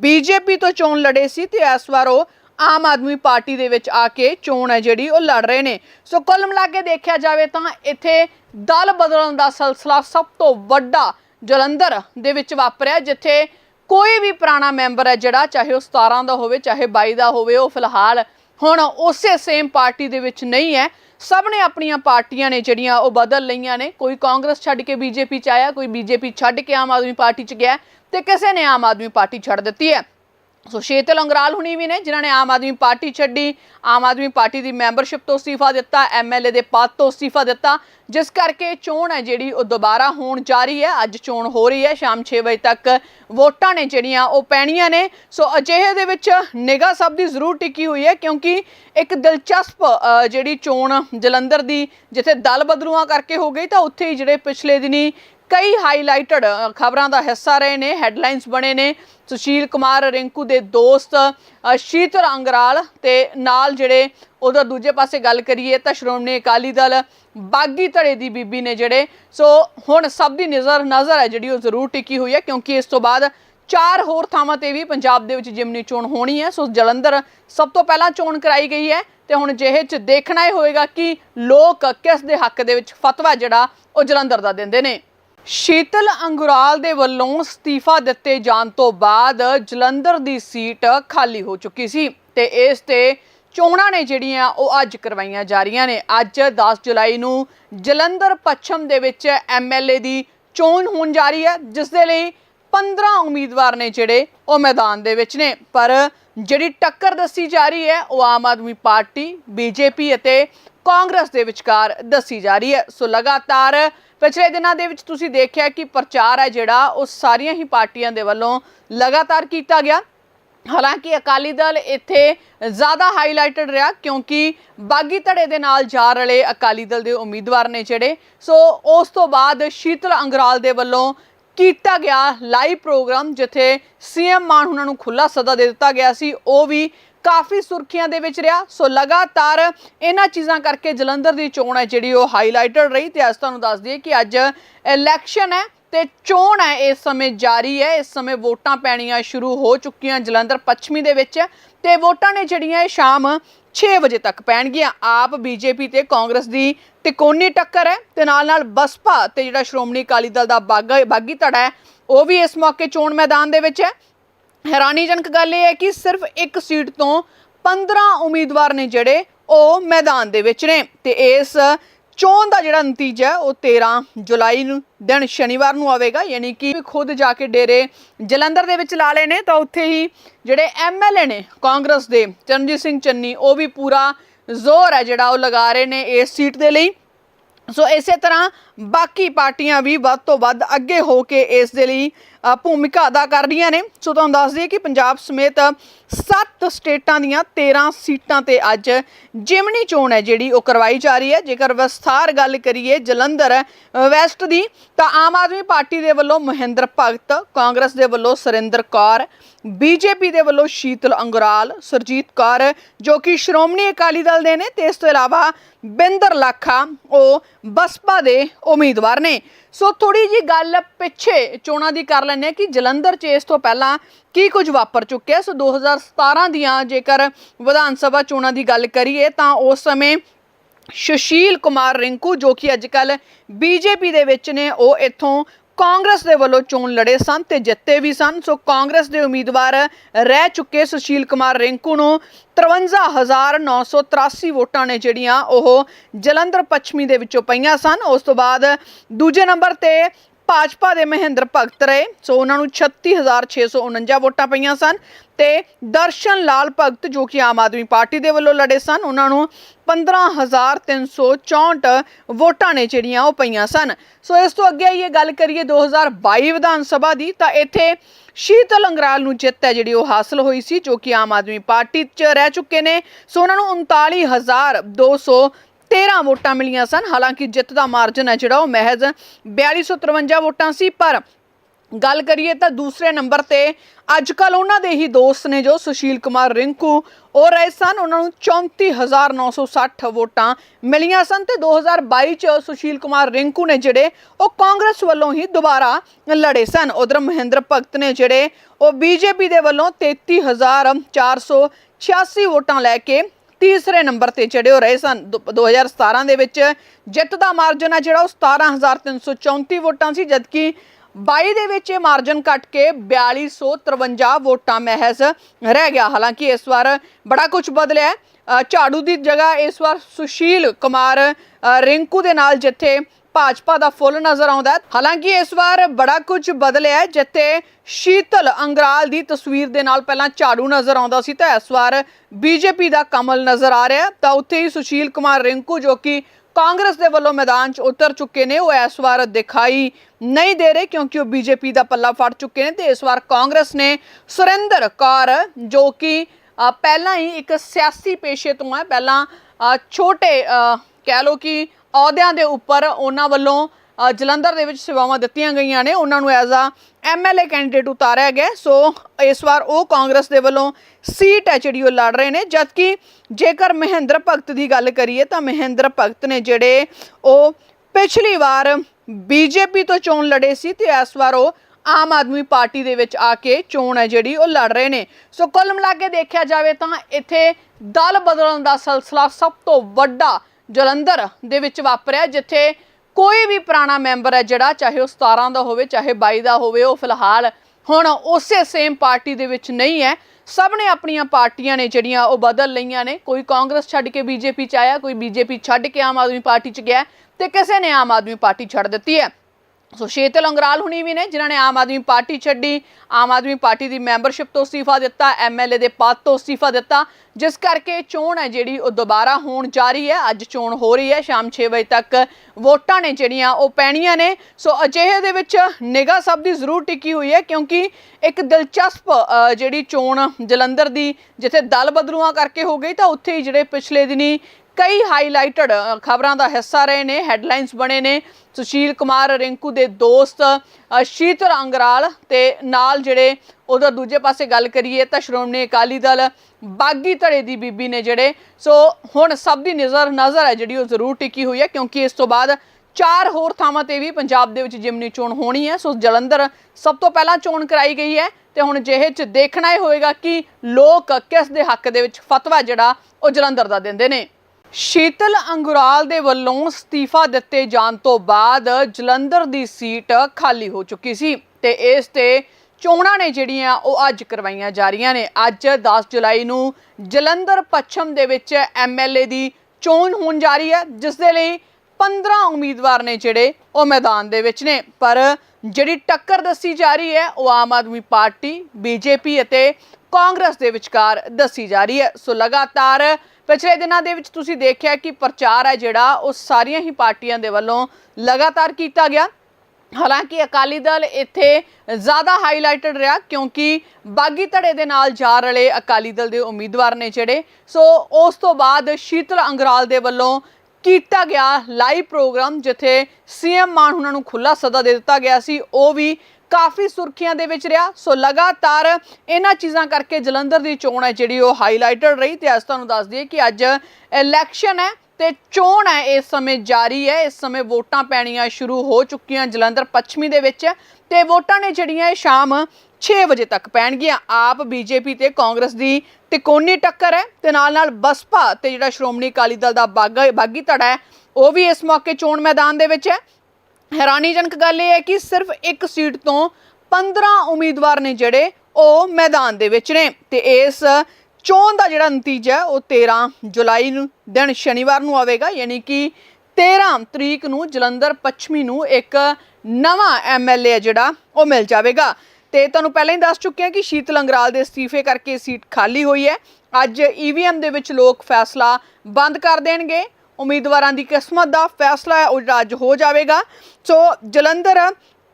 ਬੀਜੇਪੀ ਤੋਂ ਚੋਣ ਲੜੇ ਸੀ ਤੇ ਇਸ ਵਾਰ ਉਹ ਆਮ ਆਦਮੀ ਪਾਰਟੀ ਦੇ ਵਿੱਚ ਆ ਕੇ ਚੋਣ ਹੈ ਜਿਹੜੀ ਉਹ ਲੜ ਰਹੇ ਨੇ। ਸੋ ਕੁੱਲ ਮਿਲਾ ਕੇ ਦੇਖਿਆ ਜਾਵੇ ਤਾਂ ਇੱਥੇ ਦਲ ਬਦਲਣ ਦਾ ਸਿਲਸਿਲਾ ਸਭ ਤੋਂ ਵੱਡਾ ਜਲੰਧਰ ਦੇ ਵਿੱਚ ਵਾਪਰਿਆ, ਜਿੱਥੇ ਕੋਈ ਵੀ ਪੁਰਾਣਾ ਮੈਂਬਰ ਹੈ ਜਿਹੜਾ, ਚਾਹੇ ਉਹ 17 ਦਾ ਹੋਵੇ, ਚਾਹੇ 22 ਦਾ ਹੋਵੇ, ਉਹ ਫਿਲਹਾਲ ਹੁਣ ਉਸੇ ਸੇਮ ਪਾਰਟੀ ਦੇ ਵਿੱਚ ਨਹੀਂ ਹੈ। ਸਭ ਨੇ ਆਪਣੀਆਂ ਪਾਰਟੀਆਂ ਨੇ ਜਿਹੜੀਆਂ, ਉਹ ਬਦਲ ਲਈਆਂ ਨੇ। ਕੋਈ ਕਾਂਗਰਸ ਛੱਡ ਕੇ ਬੀਜੇਪੀ ਚ ਆਇਆ, ਕੋਈ ਬੀਜੇਪੀ ਛੱਡ ਕੇ ਆਮ ਆਦਮੀ ਪਾਰਟੀ ਚ ਗਿਆ ਤੇ ਕਿਸੇ ਨੇ ਆਮ ਆਦਮੀ ਪਾਰਟੀ ਛੱਡ ਦਿੱਤੀ ਹੈ। ਸੋ ਸ਼ੀਤਲ ਅੰਗਰਾਲ ਹੁਣੀ ਵੀ ਨੇ, ਜਿਨ੍ਹਾਂ ਨੇ ਆਮ ਆਦਮੀ ਪਾਰਟੀ ਛੱਡੀ। ਆਮ ਆਦਮੀ ਪਾਰਟੀ ਦੀ ਮੈਂਬਰਸ਼ਿਪ ਤੋਂ ਅਸਤੀਫਾ ਦਿੱਤਾ ਐਮਐਲਏ ਦੇ ਪਦ ਤੋਂ ਅਸਤੀਫਾ ਦਿੱਤਾ। ਜਿਸ ਕਰਕੇ ਚੋਣ ਹੈ ਜਿਹੜੀ, ਉਹ ਦੁਬਾਰਾ ਹੋਣ ਜਾ ਰਹੀ ਹੈ। ਅੱਜ ਚੋਣ ਹੋ ਰਹੀ ਹੈ। ਸ਼ਾਮ 6 ਵਜੇ ਤੱਕ ਵੋਟਾਂ ਨੇ ਜਿਹੜੀਆਂ, ਉਹ ਪੈਣੀਆਂ ਨੇ। ਸੋ ਅਜਿਹੇ ਦੇ ਵਿੱਚ ਨਿਗਾਹ ਸਭ ਦੀ ਜ਼ਰੂਰ ਟਿੱਕੀ ਹੋਈ ਹੈ, ਕਿਉਂਕਿ ਇੱਕ ਦਿਲਚਸਪ ਜਿਹੜੀ ਚੋਣ ਜਲੰਧਰ ਦੀ, ਜਿੱਥੇ ਦਲ ਬਦਲੂਆਂ ਕਰਕੇ ਹੋ ਗਈ, ਤਾਂ ਉੱਥੇ ਹੀ ਜਿਹੜੇ ਪਿਛਲੇ ਦਿਨੀ ਕਈ ਹਾਈਲਾਈਟਡ ਖਬਰਾਂ ਦਾ ਹਿੱਸਾ ਰਹੇ ਨੇ ਹੈਡਲਾਈਨਸ ਬਣੇ ਨੇ। ਸੁਸ਼ੀਲ ਕੁਮਾਰ ਰਿੰਕੂ ਦੇ ਦੋਸਤ ਸ਼ੀਤਲ ਅੰਗਰਾਲ ਤੇ ਨਾਲ ਜਿਹੜੇ ਉਧਰ ਦੂਜੇ ਪਾਸੇ ਗੱਲ ਕਰੀਏ ਤਾਂ ਸ਼੍ਰੋਮਣੀ ਅਕਾਲੀ ਦਲ ਬਾਗੀ ਧੜੇ ਦੀ ਬੀਬੀ ਨੇ ਜਿਹੜੇ। ਸੋ ਹੁਣ ਸਭ ਦੀ ਨਜ਼ਰ ਨਜ਼ਰ ਹੈ ਜਿਹੜੀ ਉਹ ਜ਼ਰੂਰ ਟਿਕੀ ਹੋਈ ਹੈ ਕਿਉਂਕਿ ਇਸ ਤੋਂ ਬਾਅਦ ਚਾਰ ਹੋਰ ਥਾਵਾਂ ਤੇ ਵੀ ਪੰਜਾਬ ਦੇ ਵਿੱਚ ਜਿਮਨੀ ਚੋਣ ਹੋਣੀ ਹੈ। ਸੋ ਜਲੰਧਰ ਸਭ ਤੋਂ ਪਹਿਲਾਂ ਚੋਣ ਕਰਾਈ ਗਈ ਹੈ ਤੇ ਹੁਣ ਜਿਹੇ ਚ ਦੇਖਣਾ ਹੀ ਹੋਏਗਾ ਕਿ ਲੋਕ ਕਿਸ ਦੇ ਹੱਕ ਦੇ ਵਿੱਚ ਫਤਵਾ ਜਿਹੜਾ ਉਹ ਜਲੰਧਰ ਦਾ ਦਿੰਦੇ ਨੇ। ਸ਼ੀਤਲ ਅੰਗੁਰਾਲ ਦੇ ਵੱਲੋਂ ਅਸਤੀਫਾ ਦਿੱਤੇ ਜਾਣ ਤੋਂ ਬਾਅਦ ਜਲੰਧਰ ਦੀ ਸੀਟ ਖਾਲੀ ਹੋ ਚੁੱਕੀ ਸੀ ਤੇ ਇਸ ਤੇ ਚੋਣਾਂ ਨੇ ਜਿਹੜੀਆਂ ਉਹ ਅੱਜ ਕਰਵਾਈਆਂ ਜਾ ਰਹੀਆਂ ਨੇ। ਅੱਜ 10 ਜੁਲਾਈ ਨੂੰ ਜਲੰਧਰ ਪੱਛਮ ਦੇ ਵਿੱਚ ਐਮਐਲਏ ਦੀ ਚੋਣ ਹੋਣ ਜਾ ਰਹੀ ਹੈ, ਜਿਸ ਦੇ ਲਈ 15 ਉਮੀਦਵਾਰ ਨੇ ਜਿਹੜੇ ਉਹ ਮੈਦਾਨ ਦੇ ਵਿੱਚ ਨੇ। ਪਰ ਜਿਹੜੀ ਟੱਕਰ ਦੱਸੀ ਜਾ ਰਹੀ ਹੈ, ਉਹ ਆਮ ਆਦਮੀ ਪਾਰਟੀ ਬੀਜੇਪੀ ਅਤੇ ਕਾਂਗਰਸ ਦੇ ਵਿਚਕਾਰ ਦੱਸੀ ਜਾ ਰਹੀ ਹੈ। ਸੋ ਲਗਾਤਾਰ ਪਿਛਲੇ ਦਿਨਾਂ ਦੇ ਵਿੱਚ ਤੁਸੀਂ ਦੇਖਿਆ ਕਿ ਪ੍ਰਚਾਰ ਹੈ ਜਿਹੜਾ, ਉਹ ਸਾਰੀਆਂ ਹੀ ਪਾਰਟੀਆਂ ਦੇ ਵੱਲੋਂ ਲਗਾਤਾਰ ਕੀਤਾ ਗਿਆ। ਹਾਲਾਂਕਿ ਅਕਾਲੀ ਦਲ ਇੱਥੇ ਜ਼ਿਆਦਾ ਹਾਈਲਾਈਟਡ ਰਿਹਾ ਕਿਉਂਕਿ ਬਾਗੀ ਧੜੇ ਦੇ ਨਾਲ ਜਾ ਰਲੇ ਅਕਾਲੀ ਦਲ ਦੇ ਉਮੀਦਵਾਰ ਨੇ ਜਿਹੜੇ। ਸੋ ਉਸ ਤੋਂ ਬਾਅਦ ਸ਼ੀਤਲ ਅੰਗਰਾਲ ਦੇ ਵੱਲੋਂ ਕੀਤਾ ਗਿਆ ਲਾਈਵ ਪ੍ਰੋਗਰਾਮ ਜਿੱਥੇ ਸੀਐਮ ਮਾਨ ਉਹਨਾਂ ਨੂੰ ਖੁੱਲਾ ਸੱਦਾ ਦੇ ਦਿੱਤਾ ਗਿਆ ਸੀ। ਉਹ ਵੀ ਕਾਫੀ ਸੁਰਖੀਆਂ ਦੇ ਵਿੱਚ ਰਿਹਾ। ਸੋ ਲਗਾਤਾਰ ਇਹਨਾਂ ਚੀਜ਼ਾਂ ਕਰਕੇ ਜਲੰਧਰ ਦੀ ਚੋਣ ਹੈ ਜਿਹੜੀ ਉਹ ਹਾਈਲਾਈਟਡ ਰਹੀ ਤੇ ਅੱਜ ਤੁਹਾਨੂੰ ਦੱਸ ਦਈਏ ਕਿ ਅੱਜ ਇਲੈਕਸ਼ਨ ਹੈ ਤੇ ਚੋਣ ਹੈ। ਇਸ ਸਮੇਂ ਜਾਰੀ ਹੈ। ਇਸ ਸਮੇਂ ਵੋਟਾਂ ਪੈਣੀਆਂ ਸ਼ੁਰੂ ਹੋ ਚੁੱਕੀਆਂ। ਜਲੰਧਰ ਪੱਛਮੀ ਦੇ ਵਿੱਚ ਤੇ ਵੋਟਾਂ ਨੇ ਜਿਹੜੀਆਂ ਇਹ ਸ਼ਾਮ 6 ਵਜੇ ਤੱਕ ਪੈਣਗੀਆਂ। ਆਪ ਬੀਜੇਪੀ ਤੇ ਕਾਂਗਰਸ ਦੀ ਤਿਕੋਨੀ ਟੱਕਰ ਹੈ ਤੇ ਨਾਲ ਨਾਲ ਬਸਪਾ ਤੇ ਜਿਹੜਾ ਸ਼੍ਰੋਮਣੀ ਅਕਾਲੀ ਦਲ ਦਾ ਬਾਗਾ ਬਾਗੀ ਧੜਾ ਹੈ, ਉਹ ਵੀ ਇਸ ਮੌਕੇ ਚੋਣ ਮੈਦਾਨ ਦੇ ਵਿੱਚ ਹੈ। ਹੈਰਾਨੀਜਨਕ ਗੱਲ ਇਹ ਹੈ ਕਿ ਸਿਰਫ ਇੱਕ ਸੀਟ ਤੋਂ 15 ਉਮੀਦਵਾਰ ਨੇ ਜਿਹੜੇ ਉਹ ਮੈਦਾਨ ਦੇ ਵਿੱਚ ਨੇ ਤੇ ਇਸ ਚੋਣ ਦਾ ਜਿਹੜਾ ਨਤੀਜਾ ਉਹ 13 ਜੁਲਾਈ ਨੂੰ ਦਿਨ ਸ਼ਨੀਵਾਰ ਨੂੰ ਆਵੇਗਾ, ਯਾਨੀ ਕਿ ਖੁਦ ਜਾ ਕੇ ਡੇਰੇ ਜਲੰਧਰ ਦੇ ਵਿੱਚ ਲਾ ਲਏ ਨੇ, ਤਾਂ ਉੱਥੇ ਹੀ ਜਿਹੜੇ ਐਮਐਲਏ ਨੇ ਕਾਂਗਰਸ ਦੇ ਚਰਨਜੀਤ ਸਿੰਘ ਚੰਨੀ, ਉਹ ਵੀ ਪੂਰਾ ਜ਼ੋਰ ਹੈ ਜਿਹੜਾ ਉਹ ਲਗਾ ਰਹੇ ਨੇ ਇਸ ਸੀਟ ਦੇ ਲਈ। ਸੋ ਇਸੇ ਤਰ੍ਹਾਂ ਬਾਕੀ ਪਾਰਟੀਆਂ ਵੀ ਵੱਧ ਤੋਂ ਵੱਧ ਅੱਗੇ ਹੋ ਕੇ ਇਸ ਦੇ ਲਈ ਭੂਮਿਕਾ ਅਦਾ ਕਰ ਰਹੀਆਂ ਨੇ। ਸੋ ਤੁਹਾਨੂੰ ਦੱਸ ਦਈਏ ਕਿ ਪੰਜਾਬ ਸਮੇਤ 7 ਸਟੇਟਾਂ ਦੀਆਂ 13 ਸੀਟਾਂ ਤੇ ਅੱਜ ਜਿਮਨੀ ਚੋਣ ਹੈ ਜਿਹੜੀ ਉਹ ਕਰਵਾਈ ਜਾ ਰਹੀ ਹੈ। ਜੇਕਰ ਵਿਸਥਾਰ ਗੱਲ ਕਰੀਏ ਜਲੰਧਰ ਵੈਸਟ ਦੀ, ਤਾਂ ਆਮ ਆਦਮੀ ਪਾਰਟੀ ਦੇ ਵੱਲੋਂ ਮਹਿੰਦਰ ਭਗਤ, ਕਾਂਗਰਸ ਦੇ ਵੱਲੋਂ ਸੁਰਿੰਦਰ ਕੌਰ ਬੀਜੇਪੀ ਦੇ ਵੱਲੋਂ ਸ਼ੀਤਲ ਅੰਗਰਾਲ, ਸਰਜੀਤ ਕੌਰ, ਜੋ ਕਿ ਸ਼੍ਰੋਮਣੀ ਅਕਾਲੀ ਦਲ ਦੇ ਨੇ ਤੇ ਇਸ ਤੋਂ ਇਲਾਵਾ ਬਿੰਦਰ ਲਾਖਾ, ਉਹ ਬਸਪਾ ਦੇ ਉਮੀਦਵਾਰ ਨੇ। ਸੋ ਥੋੜੀ ਜੀ ਗੱਲ ਪਿੱਛੇ ਚੋਣਾਂ ਦੀ ਕਰ ਲੈਂਦੇ ਹਾਂ ਕਿ ਜਲੰਧਰ 'ਚ ਇਸ ਤੋਂ ਪਹਿਲਾਂ ਕੀ ਕੁਝ ਵਾਪਰ ਚੁੱਕਿਆ ਸੋ 2017 ਦੀਆਂ ਜੇਕਰ ਵਿਧਾਨ ਸਭਾ ਚੋਣਾਂ ਦੀ ਗੱਲ ਕਰੀਏ ਤਾਂ ਉਸ ਸਮੇਂ ਸੁਸ਼ੀਲ ਕੁਮਾਰ ਰਿੰਕੂ, ਜੋ ਕਿ ਅੱਜਕੱਲ ਬੀਜੇਪੀ ਦੇ ਵਿੱਚ ਨੇ, ਉਹ ਇੱਥੋਂ ਕਾਂਗਰਸ ਦੇ ਵੱਲੋਂ ਚੋਣ ਲੜੇ ਸਨ ਤੇ ਜਿੱਤੇ ਵੀ ਸਨ, ਸੋ ਕਾਂਗਰਸ ਦੇ ਉਮੀਦਵਾਰ ਰਹਿ ਚੁੱਕੇ ਸੁਸ਼ੀਲ ਕੁਮਾਰ ਰਿੰਕੂ ਨੂੰ 53983 ਵੋਟਾਂ ਨੇ ਜਿਹੜੀਆਂ ਉਹ ਜਲੰਧਰ ਪੱਛਮੀ ਦੇ ਵਿੱਚੋਂ ਪਈਆਂ ਸਨ। ਉਸ ਤੋਂ ਬਾਅਦ ਦੂਜੇ ਨੰਬਰ ਤੇ ਭਾਜਪਾ ਦੇ ਮਹਿੰਦਰ ਭਗਤ ਰਹੇ, ਸੋ ਉਹਨਾਂ ਨੂੰ 36649 ਵੋਟਾਂ ਪਈਆਂ ਸਨ ਤੇ ਦਰਸ਼ਨ ਲਾਲ ਭਗਤ, ਜੋ ਕਿ ਆਮ ਆਦਮੀ ਪਾਰਟੀ ਦੇ ਵੱਲੋਂ ਲੜੇ ਸਨ, ਉਹਨਾਂ ਨੂੰ 15364 ਵੋਟਾਂ ਨੇ ਜਿਹੜੀਆਂ ਉਹ ਪਈਆਂ ਸਨ। ਸੋ ਇਸ ਤੋਂ ਅੱਗੇ ਆਈਏ, ਗੱਲ ਕਰੀਏ 2022 ਵਿਧਾਨ ਸਭਾ ਦੀ, ਤਾਂ ਇੱਥੇ ਸ਼ੀਤਲ ਅੰਗਰਾਲ ਨੂੰ ਜਿੱਤ ਹੈ ਜਿਹੜੀ ਉਹ ਹਾਸਲ ਹੋਈ ਸੀ, ਜੋ ਕਿ ਆਮ ਆਦਮੀ ਪਾਰਟੀ 'ਚ ਰਹਿ ਚੁੱਕੇ ਨੇ। ਸੋ ਉਹਨਾਂ ਨੂੰ 39200 13 ਵੋਟਾਂ ਮਿਲੀਆਂ ਸਨ। ਹਾਲਾਂਕਿ ਜਿੱਤ ਦਾ ਮਾਰਜਨ ਹੈ ਜਿਹੜਾ ਉਹ ਮਹਿਜ਼ 4253 ਵੋਟਾਂ ਸੀ। ਪਰ ਗੱਲ ਕਰੀਏ ਤਾਂ ਦੂਸਰੇ ਨੰਬਰ ਤੇ ਅੱਜ ਕੱਲ ਉਹਨਾਂ ਦੇ ਹੀ ਦੋਸਤ ਨੇ ਜੋ ਸੁਸ਼ੀਲ ਕੁਮਾਰ ਰਿੰਕੂ, ਉਹ ਰਹੇ ਸਨ। ਉਹਨਾਂ ਨੂੰ 34960 ਵੋਟਾਂ ਮਿਲੀਆਂ ਸਨ ਤੇ 2022 ਚ ਸੁਸ਼ੀਲ ਕੁਮਾਰ ਰਿੰਕੂ ਨੇ ਜਿਹੜੇ ਉਹ ਕਾਂਗਰਸ ਵੱਲੋਂ ਹੀ ਦੁਬਾਰਾ ਲੜੇ ਸਨ। ਉਧਰ ਮਹਿੰਦਰ ਭਗਤ ਨੇ ਜਿਹੜੇ ਉਹ ਬੀਜੇਪੀ ਦੇ ਵੱਲੋਂ 33486 ਵੋਟਾਂ ਲੈ ਕੇ ਤੀਸਰੇ ਨੰਬਰ ਤੇ ਜਿਹੜੇ ਹੋ ਰਹੇ ਸਨ। ਦੋ- 2017 ਦੇ ਵਿੱਚ ਜਿੱਤ ਦਾ ਮਾਰਜਨ ਹੈ ਜਿਹੜਾ, ਉਹ 17334 ਵੋਟਾਂ ਸੀ, ਜਦਕਿ 22 ਦੇ ਵਿੱਚ ਇਹ ਮਾਰਜਨ ਕੱਟ ਕੇ 4253 ਵੋਟਾਂ ਮਹਿਜ਼ ਰਹਿ ਗਿਆ। ਹਾਲਾਂਕਿ ਇਸ ਵਾਰ ਬੜਾ ਕੁਝ ਬਦਲਿਆ ਝਾੜੂ ਦੀ ਜਗ੍ਹਾ ਇਸ ਵਾਰ ਸੁਸ਼ੀਲ ਕੁਮਾਰ ਰਿੰਕੂ ਦੇ ਨਾਲ ਜਿੱਥੇ ਭਾਜਪਾ ਦਾ ਫੁੱਲ ਨਜ਼ਰ ਆਉਂਦਾ ਹੈ। ਹਾਲਾਂਕਿ ਇਸ ਵਾਰ ਬੜਾ ਕੁਝ ਬਦਲਿਆ ਹੈ, ਜਿੱਥੇ ਸ਼ੀਤਲ ਅੰਗਰਾਲ ਦੀ ਤਸਵੀਰ ਦੇ ਨਾਲ ਪਹਿਲਾਂ ਝਾੜੂ ਨਜ਼ਰ ਆਉਂਦਾ ਸੀ, ਤਾਂ ਇਸ ਵਾਰ ਬੀਜੇਪੀ ਦਾ ਕਮਲ ਨਜ਼ਰ ਆ ਰਿਹਾ ਤਾਂ ਉੱਥੇ ਹੀ ਸੁਸ਼ੀਲ ਕੁਮਾਰ ਰਿੰਕੂ, ਜੋ ਕਿ ਕਾਂਗਰਸ ਦੇ ਵੱਲੋਂ ਮੈਦਾਨ 'ਚ ਉਤਰ ਚੁੱਕੇ ਨੇ, ਉਹ ਇਸ ਵਾਰ ਦਿਖਾਈ ਨਹੀਂ ਦੇ ਰਹੇ, ਕਿਉਂਕਿ ਉਹ ਬੀਜੇਪੀ ਦਾ ਪੱਲਾ ਫੜ ਚੁੱਕੇ ਨੇ। ਤੇ ਇਸ ਵਾਰ ਕਾਂਗਰਸ ਨੇ ਸੁਰਿੰਦਰ ਕੌਰ, ਜੋ ਕਿ ਪਹਿਲਾਂ ਹੀ ਇੱਕ ਸਿਆਸੀ ਪੇਸ਼ੇ ਤੋਂ ਹੈ, ਪਹਿਲਾਂ ਛੋਟੇ ਕਹਿ ਲਓ ਕਿ ਅਹੁਦਿਆਂ ਦੇ ਉੱਪਰ ਉਹਨਾਂ ਵੱਲੋਂ ਜਲੰਧਰ ਦੇ ਵਿੱਚ ਸੇਵਾਵਾਂ ਦਿੱਤੀਆਂ ਗਈਆਂ ਨੇ। ਉਹਨਾਂ ਨੂੰ ਐਜ਼ ਆ ਐਮਐਲਏ ਕੈਂਡੀਡੇਟ ਉਤਾਰਿਆ ਗਿਆ। ਸੋ ਇਸ ਵਾਰ ਉਹ ਕਾਂਗਰਸ ਦੇ ਵੱਲੋਂ ਸੀਟ ਹੈ ਜਿਹੜੀ ਉਹ ਲੜ ਰਹੇ ਨੇ। ਜਦਕਿ ਜੇਕਰ ਮਹਿੰਦਰ ਭਗਤ ਦੀ ਗੱਲ ਕਰੀਏ ਤਾਂ ਮਹਿੰਦਰ ਭਗਤ ਨੇ ਜਿਹੜੇ ਉਹ ਪਿਛਲੀ ਵਾਰ ਬੀਜੇਪੀ ਤੋਂ ਚੋਣ ਲੜੇ ਸੀ ਤੇ ਇਸ ਵਾਰ ਉਹ ਆਮ ਆਦਮੀ ਪਾਰਟੀ ਦੇ ਵਿੱਚ ਆ ਕੇ ਚੋਣ ਹੈ ਜਿਹੜੀ ਉਹ ਲੜ ਰਹੇ ਨੇ। ਸੋ ਕੁੱਲ ਮਿਲਾ ਕੇ ਦੇਖਿਆ ਜਾਵੇ ਤਾਂ ਇੱਥੇ ਦਲ ਬਦਲਣ ਦਾ ਸਿਲਸਿਲਾ ਸਭ ਤੋਂ ਵੱਡਾ ਜਲੰਧਰ ਦੇ ਵਿੱਚ ਵਾਪਰਿਆ, ਜਿੱਥੇ ਕੋਈ ਵੀ ਪੁਰਾਣਾ ਮੈਂਬਰ ਹੈ ਜਿਹੜਾ, ਚਾਹੇ ਉਹ 17 ਦਾ ਹੋਵੇ, ਚਾਹੇ 22 ਦਾ ਹੋਵੇ, ਉਹ ਫਿਲਹਾਲ ਹੁਣ ਉਸੇ ਸੇਮ ਪਾਰਟੀ ਦੇ ਵਿੱਚ ਨਹੀਂ ਹੈ। ਸਭ ਨੇ ਆਪਣੀਆਂ ਪਾਰਟੀਆਂ ਨੇ ਜਿਹੜੀਆਂ, ਉਹ ਬਦਲ ਲਈਆਂ ਨੇ। ਕੋਈ ਕਾਂਗਰਸ ਛੱਡ ਕੇ ਬੀਜੇਪੀ ਚ ਆਇਆ, ਕੋਈ ਬੀਜੇਪੀ ਛੱਡ ਕੇ ਆਮ ਆਦਮੀ ਪਾਰਟੀ ਚ ਗਿਆ ਤੇ ਕਿਸੇ ਨੇ ਆਮ ਆਦਮੀ ਪਾਰਟੀ ਛੱਡ ਦਿੱਤੀ ਹੈ। ਸੋ ਸ਼ੀਤਲ ਅੰਗਰਾਲ ਹੁਣੀ ਵੀ ਨੇ, ਜਿਨ੍ਹਾਂ ਨੇ ਆਮ ਆਦਮੀ ਪਾਰਟੀ ਛੱਡੀ। ਆਮ ਆਦਮੀ ਪਾਰਟੀ ਦੀ ਮੈਂਬਰਸ਼ਿਪ ਤੋਂ ਅਸਤੀਫਾ ਦਿੱਤਾ ਐਮਐਲਏ ਦੇ ਪਦ ਤੋਂ ਅਸਤੀਫਾ ਦਿੱਤਾ। ਜਿਸ ਕਰਕੇ ਚੋਣ ਹੈ ਜਿਹੜੀ, ਉਹ ਦੁਬਾਰਾ ਹੋਣ ਜਾ ਰਹੀ ਹੈ। ਅੱਜ ਚੋਣ ਹੋ ਰਹੀ ਹੈ, ਸ਼ਾਮ 6 ਵਜੇ ਤੱਕ ਵੋਟਾਂ ਨੇ ਜਿਹੜੀਆਂ, ਉਹ ਪੈਣੀਆਂ ਨੇ। ਸੋ ਅਜਿਹੇ ਦੇ ਵਿੱਚ ਨਿਗਾਹ ਸਭ ਦੀ ਜ਼ਰੂਰ ਟਿੱਕੀ ਹੋਈ ਹੈ, ਕਿਉਂਕਿ ਇੱਕ ਦਿਲਚਸਪ ਜਿਹੜੀ ਚੋਣ ਜਲੰਧਰ ਦੀ ਜਿੱਥੇ ਦਲ ਬਦਲੂਆਂ ਕਰਕੇ ਹੋ ਗਈ, ਤਾਂ ਉੱਥੇ ਹੀ ਜਿਹੜੇ ਪਿਛਲੇ ਦਿਨੀ ਕਈ ਹਾਈਲਾਈਟਡ ਖਬਰਾਂ ਦਾ ਹਿੱਸਾ ਰਹੇ ਨੇ ਹੈਡਲਾਈਨਸ ਬਣੇ ਨੇ। ਸੁਸ਼ੀਲ ਕੁਮਾਰ ਰਿੰਕੂ ਦੇ ਦੋਸਤ ਸ਼ੀਤਲ ਅੰਗਰਾਲ ਤੇ ਨਾਲ ਜਿਹੜੇ ਉਧਰ ਦੂਜੇ ਪਾਸੇ ਗੱਲ ਕਰੀਏ ਤਾਂ ਸ਼੍ਰੋਮਣੀ ਅਕਾਲੀ ਦਲ ਬਾਗੀ ਧੜੇ ਦੀ ਬੀਬੀ ਨੇ ਜਿਹੜੇ। ਸੋ ਹੁਣ ਸਭ ਦੀ ਨਜ਼ਰ ਨਜ਼ਰ ਹੈ ਜਿਹੜੀ ਉਹ ਜ਼ਰੂਰ ਟਿਕੀ ਹੋਈ ਹੈ ਕਿਉਂਕਿ ਇਸ ਤੋਂ ਬਾਅਦ ਚਾਰ ਹੋਰ ਥਾਵਾਂ ਤੇ ਵੀ ਪੰਜਾਬ ਦੇ ਵਿੱਚ ਜਿਮਨੀ ਚੋਣ ਹੋਣੀ ਹੈ। ਸੋ ਜਲੰਧਰ ਸਭ ਤੋਂ ਪਹਿਲਾਂ ਚੋਣ ਕਰਾਈ ਗਈ ਹੈ ਤੇ ਹੁਣ ਜਿਹੇ ਚ ਦੇਖਣਾ ਹੀ ਹੋਏਗਾ ਕਿ ਲੋਕ ਕਿਸ ਦੇ ਹੱਕ ਦੇ ਵਿੱਚ ਫਤਵਾ ਜਿਹੜਾ ਉਹ ਜਲੰਧਰ ਦਾ ਦਿੰਦੇ ਨੇ। ਸ਼ੀਤਲ ਅੰਗੁਰਾਲ ਦੇ ਵੱਲੋਂ ਅਸਤੀਫਾ ਦਿੱਤੇ ਜਾਣ ਤੋਂ ਬਾਅਦ ਜਲੰਧਰ ਦੀ ਸੀਟ ਖਾਲੀ ਹੋ ਚੁੱਕੀ ਸੀ ਤੇ ਇਸ ਤੇ ਚੋਣਾਂ ਨੇ ਜਿਹੜੀਆਂ ਉਹ ਅੱਜ ਕਰਵਾਈਆਂ ਜਾ ਰਹੀਆਂ ਨੇ। ਅੱਜ 10 ਜੁਲਾਈ ਨੂੰ ਜਲੰਧਰ ਪੱਛਮ ਦੇ ਵਿੱਚ ਐਮਐਲਏ ਦੀ ਚੋਣ ਹੋਣ ਜਾ ਰਹੀ ਹੈ, ਜਿਸ ਦੇ ਲਈ 15 ਉਮੀਦਵਾਰ ਨੇ ਜਿਹੜੇ ਉਹ ਮੈਦਾਨ ਦੇ ਵਿੱਚ ਨੇ। ਪਰ ਜਿਹੜੀ ਟੱਕਰ ਦੱਸੀ ਜਾ ਰਹੀ ਹੈ, ਉਹ ਆਮ ਆਦਮੀ ਪਾਰਟੀ ਬੀਜੇਪੀ ਅਤੇ ਕਾਂਗਰਸ ਦੇ ਵਿਚਕਾਰ ਦੱਸੀ ਜਾ ਰਹੀ ਹੈ। ਸੋ ਲਗਾਤਾਰ ਪਿਛਲੇ ਦਿਨਾਂ ਦੇ ਵਿੱਚ ਤੁਸੀਂ ਦੇਖਿਆ ਕਿ ਪ੍ਰਚਾਰ ਹੈ ਜਿਹੜਾ, ਉਹ ਸਾਰੀਆਂ ਹੀ ਪਾਰਟੀਆਂ ਦੇ ਵੱਲੋਂ ਲਗਾਤਾਰ ਕੀਤਾ ਗਿਆ। ਹਾਲਾਂਕਿ ਅਕਾਲੀ ਦਲ ਇੱਥੇ ਜ਼ਿਆਦਾ ਹਾਈਲਾਈਟਡ ਰਿਹਾ, ਕਿਉਂਕਿ ਬਾਗੀ ਧੜੇ ਦੇ ਨਾਲ ਜਾ ਰਲੇ ਅਕਾਲੀ ਦਲ ਦੇ ਉਮੀਦਵਾਰ ਨੇ ਜਿਹੜੇ। ਸੋ ਉਸ ਤੋਂ ਬਾਅਦ ਸ਼ੀਤਲ ਅੰਗਰਾਲ ਦੇ ਵੱਲੋਂ ਕੀਤਾ ਗਿਆ ਲਾਈਵ ਪ੍ਰੋਗਰਾਮ ਜਿੱਥੇ ਸੀਐਮ ਮਾਨ ਉਹਨਾਂ ਨੂੰ ਖੁੱਲਾ ਸੱਦਾ ਦੇ ਦਿੱਤਾ ਗਿਆ ਸੀ। ਉਹ ਵੀ ਕਾਫੀ ਸੁਰਖੀਆਂ ਦੇ ਵਿੱਚ ਰਿਹਾ। ਸੋ ਲਗਾਤਾਰ ਇਹਨਾਂ ਚੀਜ਼ਾਂ ਕਰਕੇ ਜਲੰਧਰ ਦੀ ਚੋਣ ਹੈ ਜਿਹੜੀ ਉਹ ਹਾਈਲਾਈਟਡ ਰਹੀ ਤੇ ਅੱਜ ਤੁਹਾਨੂੰ ਦੱਸ ਦਈਏ ਕਿ ਅੱਜ ਇਲੈਕਸ਼ਨ ਹੈ ਤੇ ਚੋਣ ਹੈ। ਇਸ ਸਮੇਂ ਜਾਰੀ ਹੈ। ਇਸ ਸਮੇਂ ਵੋਟਾਂ ਪੈਣੀਆਂ ਸ਼ੁਰੂ ਹੋ ਚੁੱਕੀਆਂ ਜਲੰਧਰ ਪੱਛਮੀ ਦੇ ਵਿੱਚ ਤੇ ਵੋਟਾਂ ਨੇ ਜਿਹੜੀਆਂ ਇਹ ਸ਼ਾਮ 6 ਵਜੇ ਤੱਕ ਪੈਣਗੀਆਂ। ਆਪ ਬੀਜੇਪੀ ਤੇ ਕਾਂਗਰਸ ਦੀ ਤਿਕੋਨੀ ਟੱਕਰ ਹੈ ਤੇ ਨਾਲ ਨਾਲ ਬਸਪਾ ਤੇ ਜਿਹੜਾ ਸ਼੍ਰੋਮਣੀ ਅਕਾਲੀ ਦਲ ਦਾ ਬਾਗਾ ਬਾਗੀ ਧੜਾ ਹੈ, ਉਹ ਵੀ ਇਸ ਮੌਕੇ ਚੋਣ ਮੈਦਾਨ ਦੇ ਵਿੱਚ ਹੈ। ਹੈਰਾਨੀਜਨਕ ਗੱਲ ਇਹ ਹੈ ਕਿ ਸਿਰਫ ਇੱਕ ਸੀਟ ਤੋਂ 15 ਉਮੀਦਵਾਰ ਨੇ ਜਿਹੜੇ ਉਹ ਮੈਦਾਨ ਦੇ ਵਿੱਚ ਨੇ ਤੇ ਇਸ ਚੋਣ ਦਾ ਜਿਹੜਾ ਨਤੀਜਾ ਉਹ 13 ਜੁਲਾਈ ਨੂੰ, ਦਿਨ ਸ਼ਨੀਵਾਰ ਨੂੰ ਆਵੇਗਾ, ਯਾਨੀ ਕਿ 13 ਤਰੀਕ ਨੂੰ ਜਲੰਧਰ ਪੱਛਮੀ ਨੂੰ ਇੱਕ ਨਵਾਂ ਐਮਐਲਏ ਜਿਹੜਾ ਉਹ ਮਿਲ ਜਾਵੇਗਾ। ਤੇ ਤੁਹਾਨੂੰ ਪਹਿਲਾਂ ਹੀ ਦੱਸ ਚੁੱਕੇ ਹਾਂ ਕਿ ਸ਼ੀਤਲ ਅੰਗਰਾਲ ਦੇ ਅਸਤੀਫੇ ਕਰਕੇ ਸੀਟ ਖਾਲੀ ਹੋਈ ਹੈ। ਅੱਜ ਈਵੀਐਮ ਦੇ ਵਿੱਚ ਲੋਕ ਫੈਸਲਾ ਬੰਦ ਕਰ ਦੇਣਗੇ। ਉਮੀਦਵਾਰਾਂ ਦੀ ਕਿਸਮਤ ਦਾ ਫੈਸਲਾ ਹੈ, ਉਹ ਜਿਹੜਾ ਅੱਜ ਹੋ ਜਾਵੇਗਾ। ਸੋ ਜਲੰਧਰ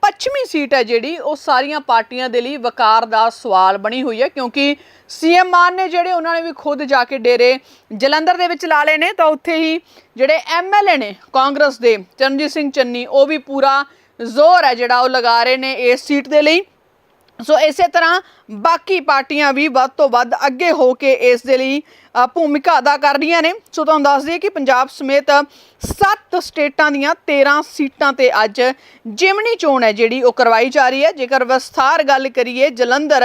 ਪੱਛਮੀ ਸੀਟ ਹੈ ਜਿਹੜੀ, ਉਹ ਸਾਰੀਆਂ ਪਾਰਟੀਆਂ ਦੇ ਲਈ ਵਕਾਰ ਦਾ ਸਵਾਲ ਬਣੀ ਹੋਈ ਹੈ, ਕਿਉਂਕਿ ਸੀਐਮ ਮਾਨ ਨੇ ਜਿਹੜੇ ਉਹਨਾਂ ਨੇ ਵੀ ਖੁਦ ਜਾ ਕੇ ਡੇਰੇ ਜਲੰਧਰ ਦੇ ਵਿੱਚ ਲਾ ਲਏ ਨੇ, ਤਾਂ ਉੱਥੇ ਹੀ ਜਿਹੜੇ ਐਮਐਲਏ ਨੇ ਕਾਂਗਰਸ ਦੇ, ਚਰਨਜੀਤ ਸਿੰਘ ਚੰਨੀ, ਉਹ ਵੀ ਪੂਰਾ ਜ਼ੋਰ ਹੈ ਜਿਹੜਾ ਉਹ ਲਗਾ ਰਹੇ ਨੇ ਇਸ ਸੀਟ ਦੇ ਲਈ। ਸੋ ਇਸੇ ਤਰ੍ਹਾਂ ਬਾਕੀ ਪਾਰਟੀਆਂ ਵੀ ਵੱਧ ਤੋਂ ਵੱਧ ਅੱਗੇ ਹੋ ਕੇ ਇਸ ਦੇ ਲਈ ਭੂਮਿਕਾ ਅਦਾ ਕਰ ਰਹੀਆਂ ਨੇ। ਸੋ ਤੁਹਾਨੂੰ ਦੱਸ ਦਈਏ ਕਿ ਪੰਜਾਬ ਸਮੇਤ 7 ਸਟੇਟਾਂ ਦੀਆਂ 13 ਸੀਟਾਂ ਤੇ ਅੱਜ ਜਿਮਣੀ ਚੋਣ ਹੈ ਜਿਹੜੀ ਉਹ ਕਰਵਾਈ ਜਾ ਰਹੀ ਹੈ। ਜੇਕਰ ਵਿਸਥਾਰ ਗੱਲ ਕਰੀਏ ਜਲੰਧਰ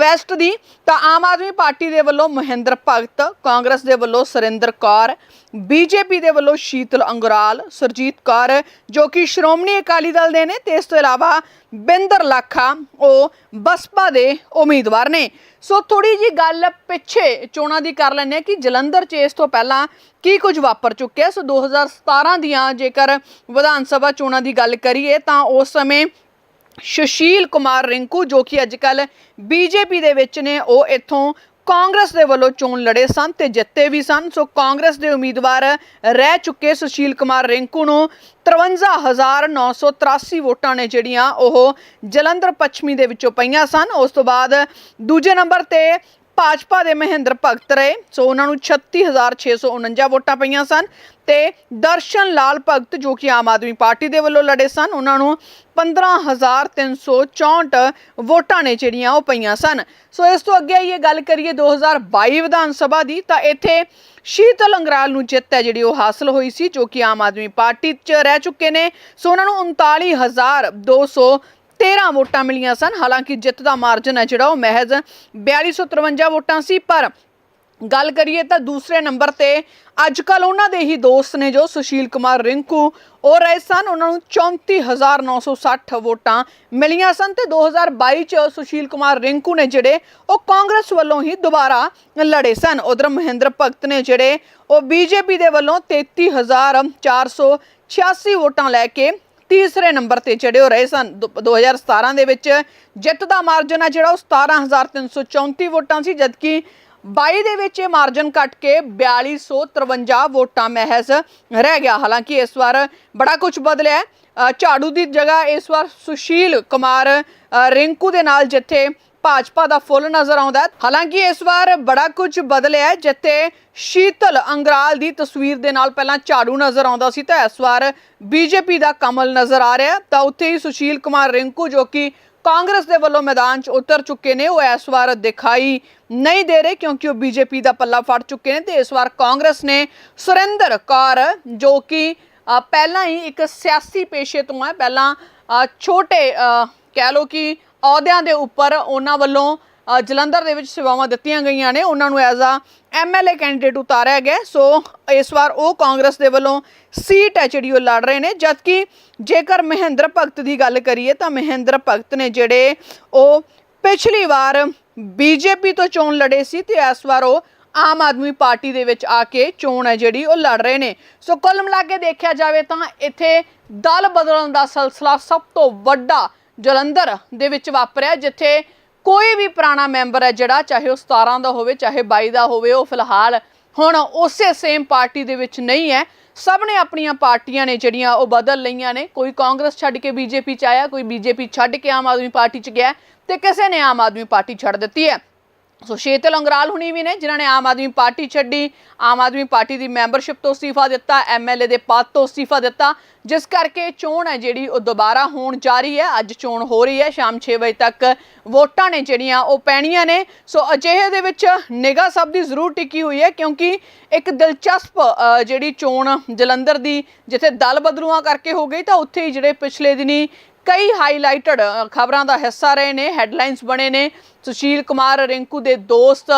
ਵੈਸਟ ਦੀ, ਤਾਂ ਆਮ ਆਦਮੀ ਪਾਰਟੀ ਦੇ ਵੱਲੋਂ ਮਹਿੰਦਰ ਭਗਤ, ਕਾਂਗਰਸ ਦੇ ਵੱਲੋਂ ਸੁਰਿੰਦਰ ਕੌਰ ਬੀਜੇਪੀ ਦੇ ਵੱਲੋਂ ਸ਼ੀਤਲ ਅੰਗਰਾਲ, ਸੁਰਜੀਤ ਕੌਰ, ਜੋ ਕਿ ਸ਼੍ਰੋਮਣੀ ਅਕਾਲੀ ਦਲ ਦੇ ਨੇ, ਤੇ ਇਸ ਤੋਂ ਇਲਾਵਾ ਬਿੰਦਰ ਲਾਖਾ, ਉਹ ਬਸਪਾ ਦੇ ਉਮੀਦਵਾਰ ਨੇ। ਸੋ ਥੋੜੀ ਜੀ ਗੱਲ ਪਿੱਛੇ ਚੋਣਾਂ ਦੀ ਕਰ ਲੈਂਦੇ ਹਾਂ ਕਿ ਜਲੰਧਰ 'ਚ ਇਸ ਤੋਂ ਪਹਿਲਾਂ ਕੀ ਕੁਝ ਵਾਪਰ ਚੁੱਕਿਆ। ਸੋ 2017 ਦੀਆਂ ਜੇਕਰ ਵਿਧਾਨ ਸਭਾ ਚੋਣਾਂ ਦੀ ਗੱਲ ਕਰੀਏ ਤਾਂ ਉਸ ਸਮੇਂ ਸੁਸ਼ੀਲ ਕੁਮਾਰ ਰਿੰਕੂ ਜੋ ਕਿ ਅੱਜਕੱਲ ਬੀਜੇਪੀ ਦੇ ਵਿੱਚ ਨੇ, ਉਹ ਇੱਥੋਂ ਕਾਂਗਰਸ ਦੇ ਵੱਲੋਂ ਚੋਣ ਲੜੇ ਸਨ ਤੇ ਜਿੱਤੇ ਵੀ ਸਨ। ਸੋ ਕਾਂਗਰਸ ਦੇ ਉਮੀਦਵਾਰ ਰਹਿ ਚੁੱਕੇ ਸੁਸ਼ੀਲ ਕੁਮਾਰ ਰਿੰਕੂ ਨੂੰ 53983 ਵੋਟਾਂ ਨੇ ਜਿਹੜੀਆਂ ਉਹ ਜਲੰਧਰ ਪੱਛਮੀ ਦੇ ਵਿੱਚੋਂ ਪਈਆਂ ਸਨ। ਉਸ ਤੋਂ ਬਾਅਦ ਦੂਜੇ ਨੰਬਰ ਤੇ ਭਾਜਪਾ ਦੇ ਮਹਿੰਦਰ ਭਗਤ ਰਹੇ, ਸੋ ਉਹਨਾਂ ਨੂੰ 36649 ਵੋਟਾਂ ਪਈਆਂ ਸਨ ਤੇ ਦਰਸ਼ਨ ਲਾਲ ਭਗਤ, ਜੋ ਕਿ ਆਮ ਆਦਮੀ ਪਾਰਟੀ ਦੇ ਵੱਲੋਂ ਲੜੇ ਸਨ, ਉਹਨਾਂ ਨੂੰ 15364 ਵੋਟਾਂ ਨੇ ਜਿਹੜੀਆਂ ਉਹ ਪਈਆਂ ਸਨ। ਸੋ ਇਸ ਤੋਂ ਅੱਗੇ ਇਹ ਗੱਲ ਕਰੀਏ 2022 ਵਿਧਾਨ ਸਭਾ ਦੀ, ਤਾਂ ਇੱਥੇ ਸ਼ੀਤਲ ਅੰਗਰਾਲ ਨੂੰ ਜਿੱਤ ਹੈ ਜਿਹੜੀ ਉਹ ਹਾਸਲ ਹੋਈ ਸੀ, ਜੋ ਕਿ ਆਮ ਆਦਮੀ ਪਾਰਟੀ 'ਚ ਰਹਿ ਚੁੱਕੇ ਨੇ। ਸੋ ਉਹਨਾਂ ਨੂੰ 39200 13 ਵੋਟਾਂ ਮਿਲੀਆਂ ਸਨ। ਹਾਲਾਂਕਿ ਜਿੱਤ ਦਾ ਮਾਰਜਨ ਹੈ ਜਿਹੜਾ ਉਹ ਮਹਿਜ਼ 4253 ਵੋਟਾਂ ਸੀ। ਪਰ ਗੱਲ ਕਰੀਏ ਤਾਂ ਦੂਸਰੇ ਨੰਬਰ ਤੇ ਅੱਜ ਕੱਲ ਉਹਨਾਂ ਦੇ ਹੀ ਦੋਸਤ ਨੇ ਜੋ ਸੁਸ਼ੀਲ ਕੁਮਾਰ ਰਿੰਕੂ, ਉਹ ਰਹੇ ਸਨ। ਉਹਨਾਂ ਨੂੰ 34960 ਵੋਟਾਂ ਮਿਲੀਆਂ ਸਨ ਤੇ 2022 ਚ ਸੁਸ਼ੀਲ ਕੁਮਾਰ ਰਿੰਕੂ ਨੇ ਜਿਹੜੇ ਉਹ ਕਾਂਗਰਸ ਵੱਲੋਂ ਹੀ ਦੁਬਾਰਾ ਲੜੇ ਸਨ। ਉਧਰ ਮਹਿੰਦਰ ਭਗਤ ਨੇ ਜਿਹੜੇ ਉਹ ਬੀਜੇਪੀ ਦੇ ਵੱਲੋਂ 33486 ਵੋਟਾਂ ਲੈ ਕੇ ਤੀਸਰੇ ਨੰਬਰ ਤੇ ਜਿਹੜੇ ਉਹ ਰਹੇ ਸਨ। ਦੋ- 2017 ਦੇ ਵਿੱਚ ਜਿੱਤ ਦਾ ਮਾਰਜਨ ਆ ਜਿਹੜਾ ਉਹ 17334 ਵੋਟਾਂ ਸੀ, ਜਦਕਿ 22 ਦੇ ਵਿੱਚ ਇਹ ਮਾਰਜਨ ਕੱਟ ਕੇ 4253 ਵੋਟਾਂ ਮਹਿਜ਼ ਰਹਿ ਗਿਆ। ਹਾਲਾਂਕਿ ਇਸ ਵਾਰ ਬੜਾ ਕੁਝ ਬਦਲਿਆ ਝਾੜੂ ਦੀ ਜਗ੍ਹਾ ਇਸ ਵਾਰ ਸੁਸ਼ੀਲ ਕੁਮਾਰ ਰਿੰਕੂ ਦੇ ਨਾਲ ਜਿੱਥੇ ਭਾਜਪਾ ਦਾ ਫੁੱਲ ਨਜ਼ਰ ਆਉਂਦਾ ਹੈ। ਹਾਲਾਂਕਿ ਇਸ ਵਾਰ ਬੜਾ ਕੁਝ ਬਦਲਿਆ ਹੈ ਜਿੱਥੇ ਸ਼ੀਤਲ ਅੰਗਰਾਲ ਦੀ ਤਸਵੀਰ ਦੇ ਨਾਲ ਪਹਿਲਾਂ ਝਾੜੂ ਨਜ਼ਰ ਆਉਂਦਾ ਸੀ ਤਾਂ ਇਸ ਵਾਰ ਬੀਜੇਪੀ ਦਾ ਕਮਲ ਨਜ਼ਰ ਆ ਰਿਹਾ ਤਾਂ ਉੱਥੇ ਹੀ ਸੁਸ਼ੀਲ ਕੁਮਾਰ ਰਿੰਕੂ ਜੋ ਕਿ ਕਾਂਗਰਸ ਦੇ ਵੱਲੋਂ ਮੈਦਾਨ 'ਚ ਉਤਰ ਚੁੱਕੇ ਨੇ ਉਹ ਇਸ ਵਾਰ ਦਿਖਾਈ ਨਹੀਂ ਦੇ ਰਹੇ ਕਿਉਂਕਿ ਉਹ ਬੀਜੇਪੀ ਦਾ ਪੱਲਾ ਫੜ ਚੁੱਕੇ ਨੇ ਤੇ ਇਸ ਵਾਰ ਕਾਂਗਰਸ ਨੇ ਸੁਰਿੰਦਰ ਕੌਰ ਜੋ ਕਿ ਪਹਿਲਾਂ ਹੀ ਇੱਕ ਸਿਆਸੀ ਪੇਸ਼ੇ ਤੋਂ ਹੈ। ਪਹਿਲਾਂ ਛੋਟੇ ਅ, ਕਹਿ ਲਓ ਕਿ ਅਹੁਦਿਆਂ ਦੇ ਉੱਪਰ ਉਹਨਾਂ ਵੱਲੋਂ ਜਲੰਧਰ ਦੇ ਵਿੱਚ ਸੇਵਾਵਾਂ ਦਿੱਤੀਆਂ ਗਈਆਂ ਨੇ। ਉਹਨਾਂ ਨੂੰ ਐਜ਼ ਆ ਐਮਐਲਏ ਕੈਂਡੀਡੇਟ ਉਤਾਰਿਆ ਗਿਆ। ਸੋ ਇਸ ਵਾਰ ਉਹ ਕਾਂਗਰਸ ਦੇ ਵੱਲੋਂ ਸੀਟ ਹੈ ਜਿਹੜੀ ਉਹ ਲੜ ਰਹੇ ਨੇ। ਜਦਕਿ ਜੇਕਰ ਮਹਿੰਦਰ ਭਗਤ ਦੀ ਗੱਲ ਕਰੀਏ ਤਾਂ ਮਹਿੰਦਰ ਭਗਤ ਨੇ ਜਿਹੜੇ ਉਹ ਪਿਛਲੀ ਵਾਰ ਬੀਜੇਪੀ ਤੋਂ ਚੋਣ ਲੜੇ ਸੀ ਤੇ ਇਸ ਵਾਰ ਉਹ ਆਮ ਆਦਮੀ ਪਾਰਟੀ ਦੇ ਵਿੱਚ ਆ ਕੇ ਚੋਣ ਹੈ ਜਿਹੜੀ ਉਹ ਲੜ ਰਹੇ ਨੇ। ਸੋ ਕੁੱਲ ਮਿਲਾ ਕੇ ਦੇਖਿਆ ਜਾਵੇ ਤਾਂ ਇੱਥੇ ਦਲ ਬਦਲਣ ਦਾ ਸਿਲਸਿਲਾ ਸਭ ਤੋਂ ਵੱਡਾ ਜਲੰਧਰ ਦੇ ਵਿੱਚ ਵਾਪਰਿਆ, ਜਿੱਥੇ ਕੋਈ ਵੀ ਪੁਰਾਣਾ ਮੈਂਬਰ ਹੈ ਜਿਹੜਾ, ਚਾਹੇ ਉਹ 17 ਦਾ ਹੋਵੇ, ਚਾਹੇ 22 ਦਾ ਹੋਵੇ, ਉਹ ਫਿਲਹਾਲ ਹੁਣ ਉਸੇ ਸੇਮ ਪਾਰਟੀ ਦੇ ਵਿੱਚ ਨਹੀਂ ਹੈ। ਸਭ ਨੇ ਆਪਣੀਆਂ ਪਾਰਟੀਆਂ ਨੇ ਜਿਹੜੀਆਂ, ਉਹ ਬਦਲ ਲਈਆਂ ਨੇ। ਕੋਈ ਕਾਂਗਰਸ ਛੱਡ ਕੇ ਬੀਜੇਪੀ ਚ ਆਇਆ, ਕੋਈ ਬੀਜੇਪੀ ਛੱਡ ਕੇ ਆਮ ਆਦਮੀ ਪਾਰਟੀ ਚ ਗਿਆ ਤੇ ਕਿਸੇ ਨੇ ਆਮ ਆਦਮੀ ਪਾਰਟੀ ਛੱਡ ਦਿੱਤੀ ਹੈ। ਸੋ ਸ਼ੇਤਲ ਅੰਗਰਾਲ ਹੁਣੀ ਵੀ ਨੇ, ਜਿਨ੍ਹਾਂ ਨੇ ਆਮ ਆਦਮੀ ਪਾਰਟੀ ਛੱਡੀ, ਆਮ ਆਦਮੀ ਪਾਰਟੀ ਦੀ ਮੈਂਬਰਸ਼ਿਪ ਤੋਂ ਅਸਤੀਫਾ ਦਿੱਤਾ ਐਮਐਲਏ ਦੇ ਪਦ ਤੋਂ ਅਸਤੀਫਾ ਦਿੱਤਾ। ਜਿਸ ਕਰਕੇ ਚੋਣ ਹੈ ਜਿਹੜੀ ਉਹ ਦੁਬਾਰਾ ਹੋਣ ਜਾ ਰਹੀ ਹੈ, ਅੱਜ ਚੋਣ ਹੋ ਰਹੀ ਹੈ, ਸ਼ਾਮ 6 ਵਜੇ ਤੱਕ ਵੋਟਾਂ ਨੇ ਜਿਹੜੀਆਂ ਉਹ ਪੈਣੀਆਂ ਨੇ। ਸੋ ਅਜਿਹੇ ਦੇ ਵਿੱਚ ਨਿਗਾਹ ਸਭ ਦੀ ਜ਼ਰੂਰ ਟਿਕੀ ਹੋਈ ਹੈ, ਕਿਉਂਕਿ ਇੱਕ ਦਿਲਚਸਪ ਜਿਹੜੀ ਚੋਣ ਜਲੰਧਰ ਦੀ ਜਿੱਥੇ ਦਲ ਬਦਲੂਆਂ ਕਰਕੇ ਹੋ ਗਈ, ਤਾਂ ਉੱਥੇ ਹੀ ਜਿਹੜੇ ਪਿਛਲੇ ਦਿਨੀ ਕਈ ਹਾਈਲਾਈਟਡ ਖਬਰਾਂ ਦਾ ਹਿੱਸਾ ਰਹੇ ਨੇ ਹੈਡਲਾਈਨਸ ਬਣੇ ਨੇ। ਸੁਸ਼ੀਲ ਕੁਮਾਰ ਰਿੰਕੂ ਦੇ ਦੋਸਤ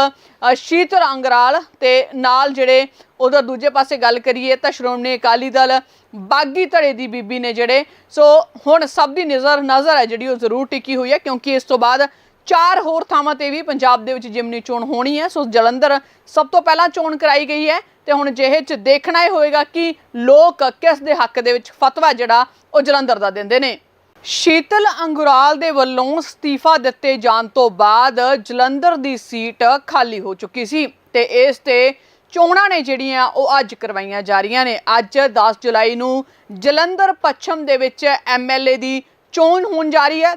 ਸ਼ੀਤਲ ਅੰਗਰਾਲ ਤੇ ਨਾਲ ਜਿਹੜੇ ਉਧਰ ਦੂਜੇ ਪਾਸੇ ਗੱਲ ਕਰੀਏ ਤਾਂ ਸ਼੍ਰੋਮਣੀ ਅਕਾਲੀ ਦਲ ਬਾਗੀ ਧੜੇ ਦੀ ਬੀਬੀ ਨੇ ਜਿਹੜੇ। ਸੋ ਹੁਣ ਸਭ ਦੀ ਨਜ਼ਰ ਨਜ਼ਰ ਹੈ ਜਿਹੜੀ ਉਹ ਜ਼ਰੂਰ ਟਿਕੀ ਹੋਈ ਹੈ ਕਿਉਂਕਿ ਇਸ ਤੋਂ ਬਾਅਦ ਚਾਰ ਹੋਰ ਥਾਵਾਂ ਤੇ ਵੀ ਪੰਜਾਬ ਦੇ ਵਿੱਚ ਜਿਮਨੀ ਚੋਣ ਹੋਣੀ ਹੈ। ਸੋ ਜਲੰਧਰ ਸਭ ਤੋਂ ਪਹਿਲਾਂ ਚੋਣ ਕਰਾਈ ਗਈ ਹੈ ਤੇ ਹੁਣ ਜਿਹੇ ਚ ਦੇਖਣਾ ਹੀ ਹੋਏਗਾ ਕਿ ਲੋਕ ਕਿਸ ਦੇ ਹੱਕ ਦੇ ਵਿੱਚ ਫਤਵਾ ਜਿਹੜਾ ਉਹ ਜਲੰਧਰ ਦਾ ਦਿੰਦੇ ਨੇ। ਸ਼ੀਤਲ ਅੰਗੁਰਾਲ ਦੇ ਵੱਲੋਂ ਅਸਤੀਫਾ ਦਿੱਤੇ ਜਾਣ ਤੋਂ ਬਾਅਦ ਜਲੰਧਰ ਦੀ ਸੀਟ ਖਾਲੀ ਹੋ ਚੁੱਕੀ ਸੀ ਤੇ ਇਸ ਤੇ ਚੋਣਾਂ ਨੇ ਜਿਹੜੀਆਂ ਉਹ ਅੱਜ ਕਰਵਾਈਆਂ ਜਾ ਰਹੀਆਂ ਨੇ। ਅੱਜ 10 ਜੁਲਾਈ ਨੂੰ ਜਲੰਧਰ ਪੱਛਮ ਦੇ ਵਿੱਚ ਐਮਐਲਏ ਦੀ ਚੋਣ ਹੋਣ ਜਾ ਰਹੀ ਹੈ।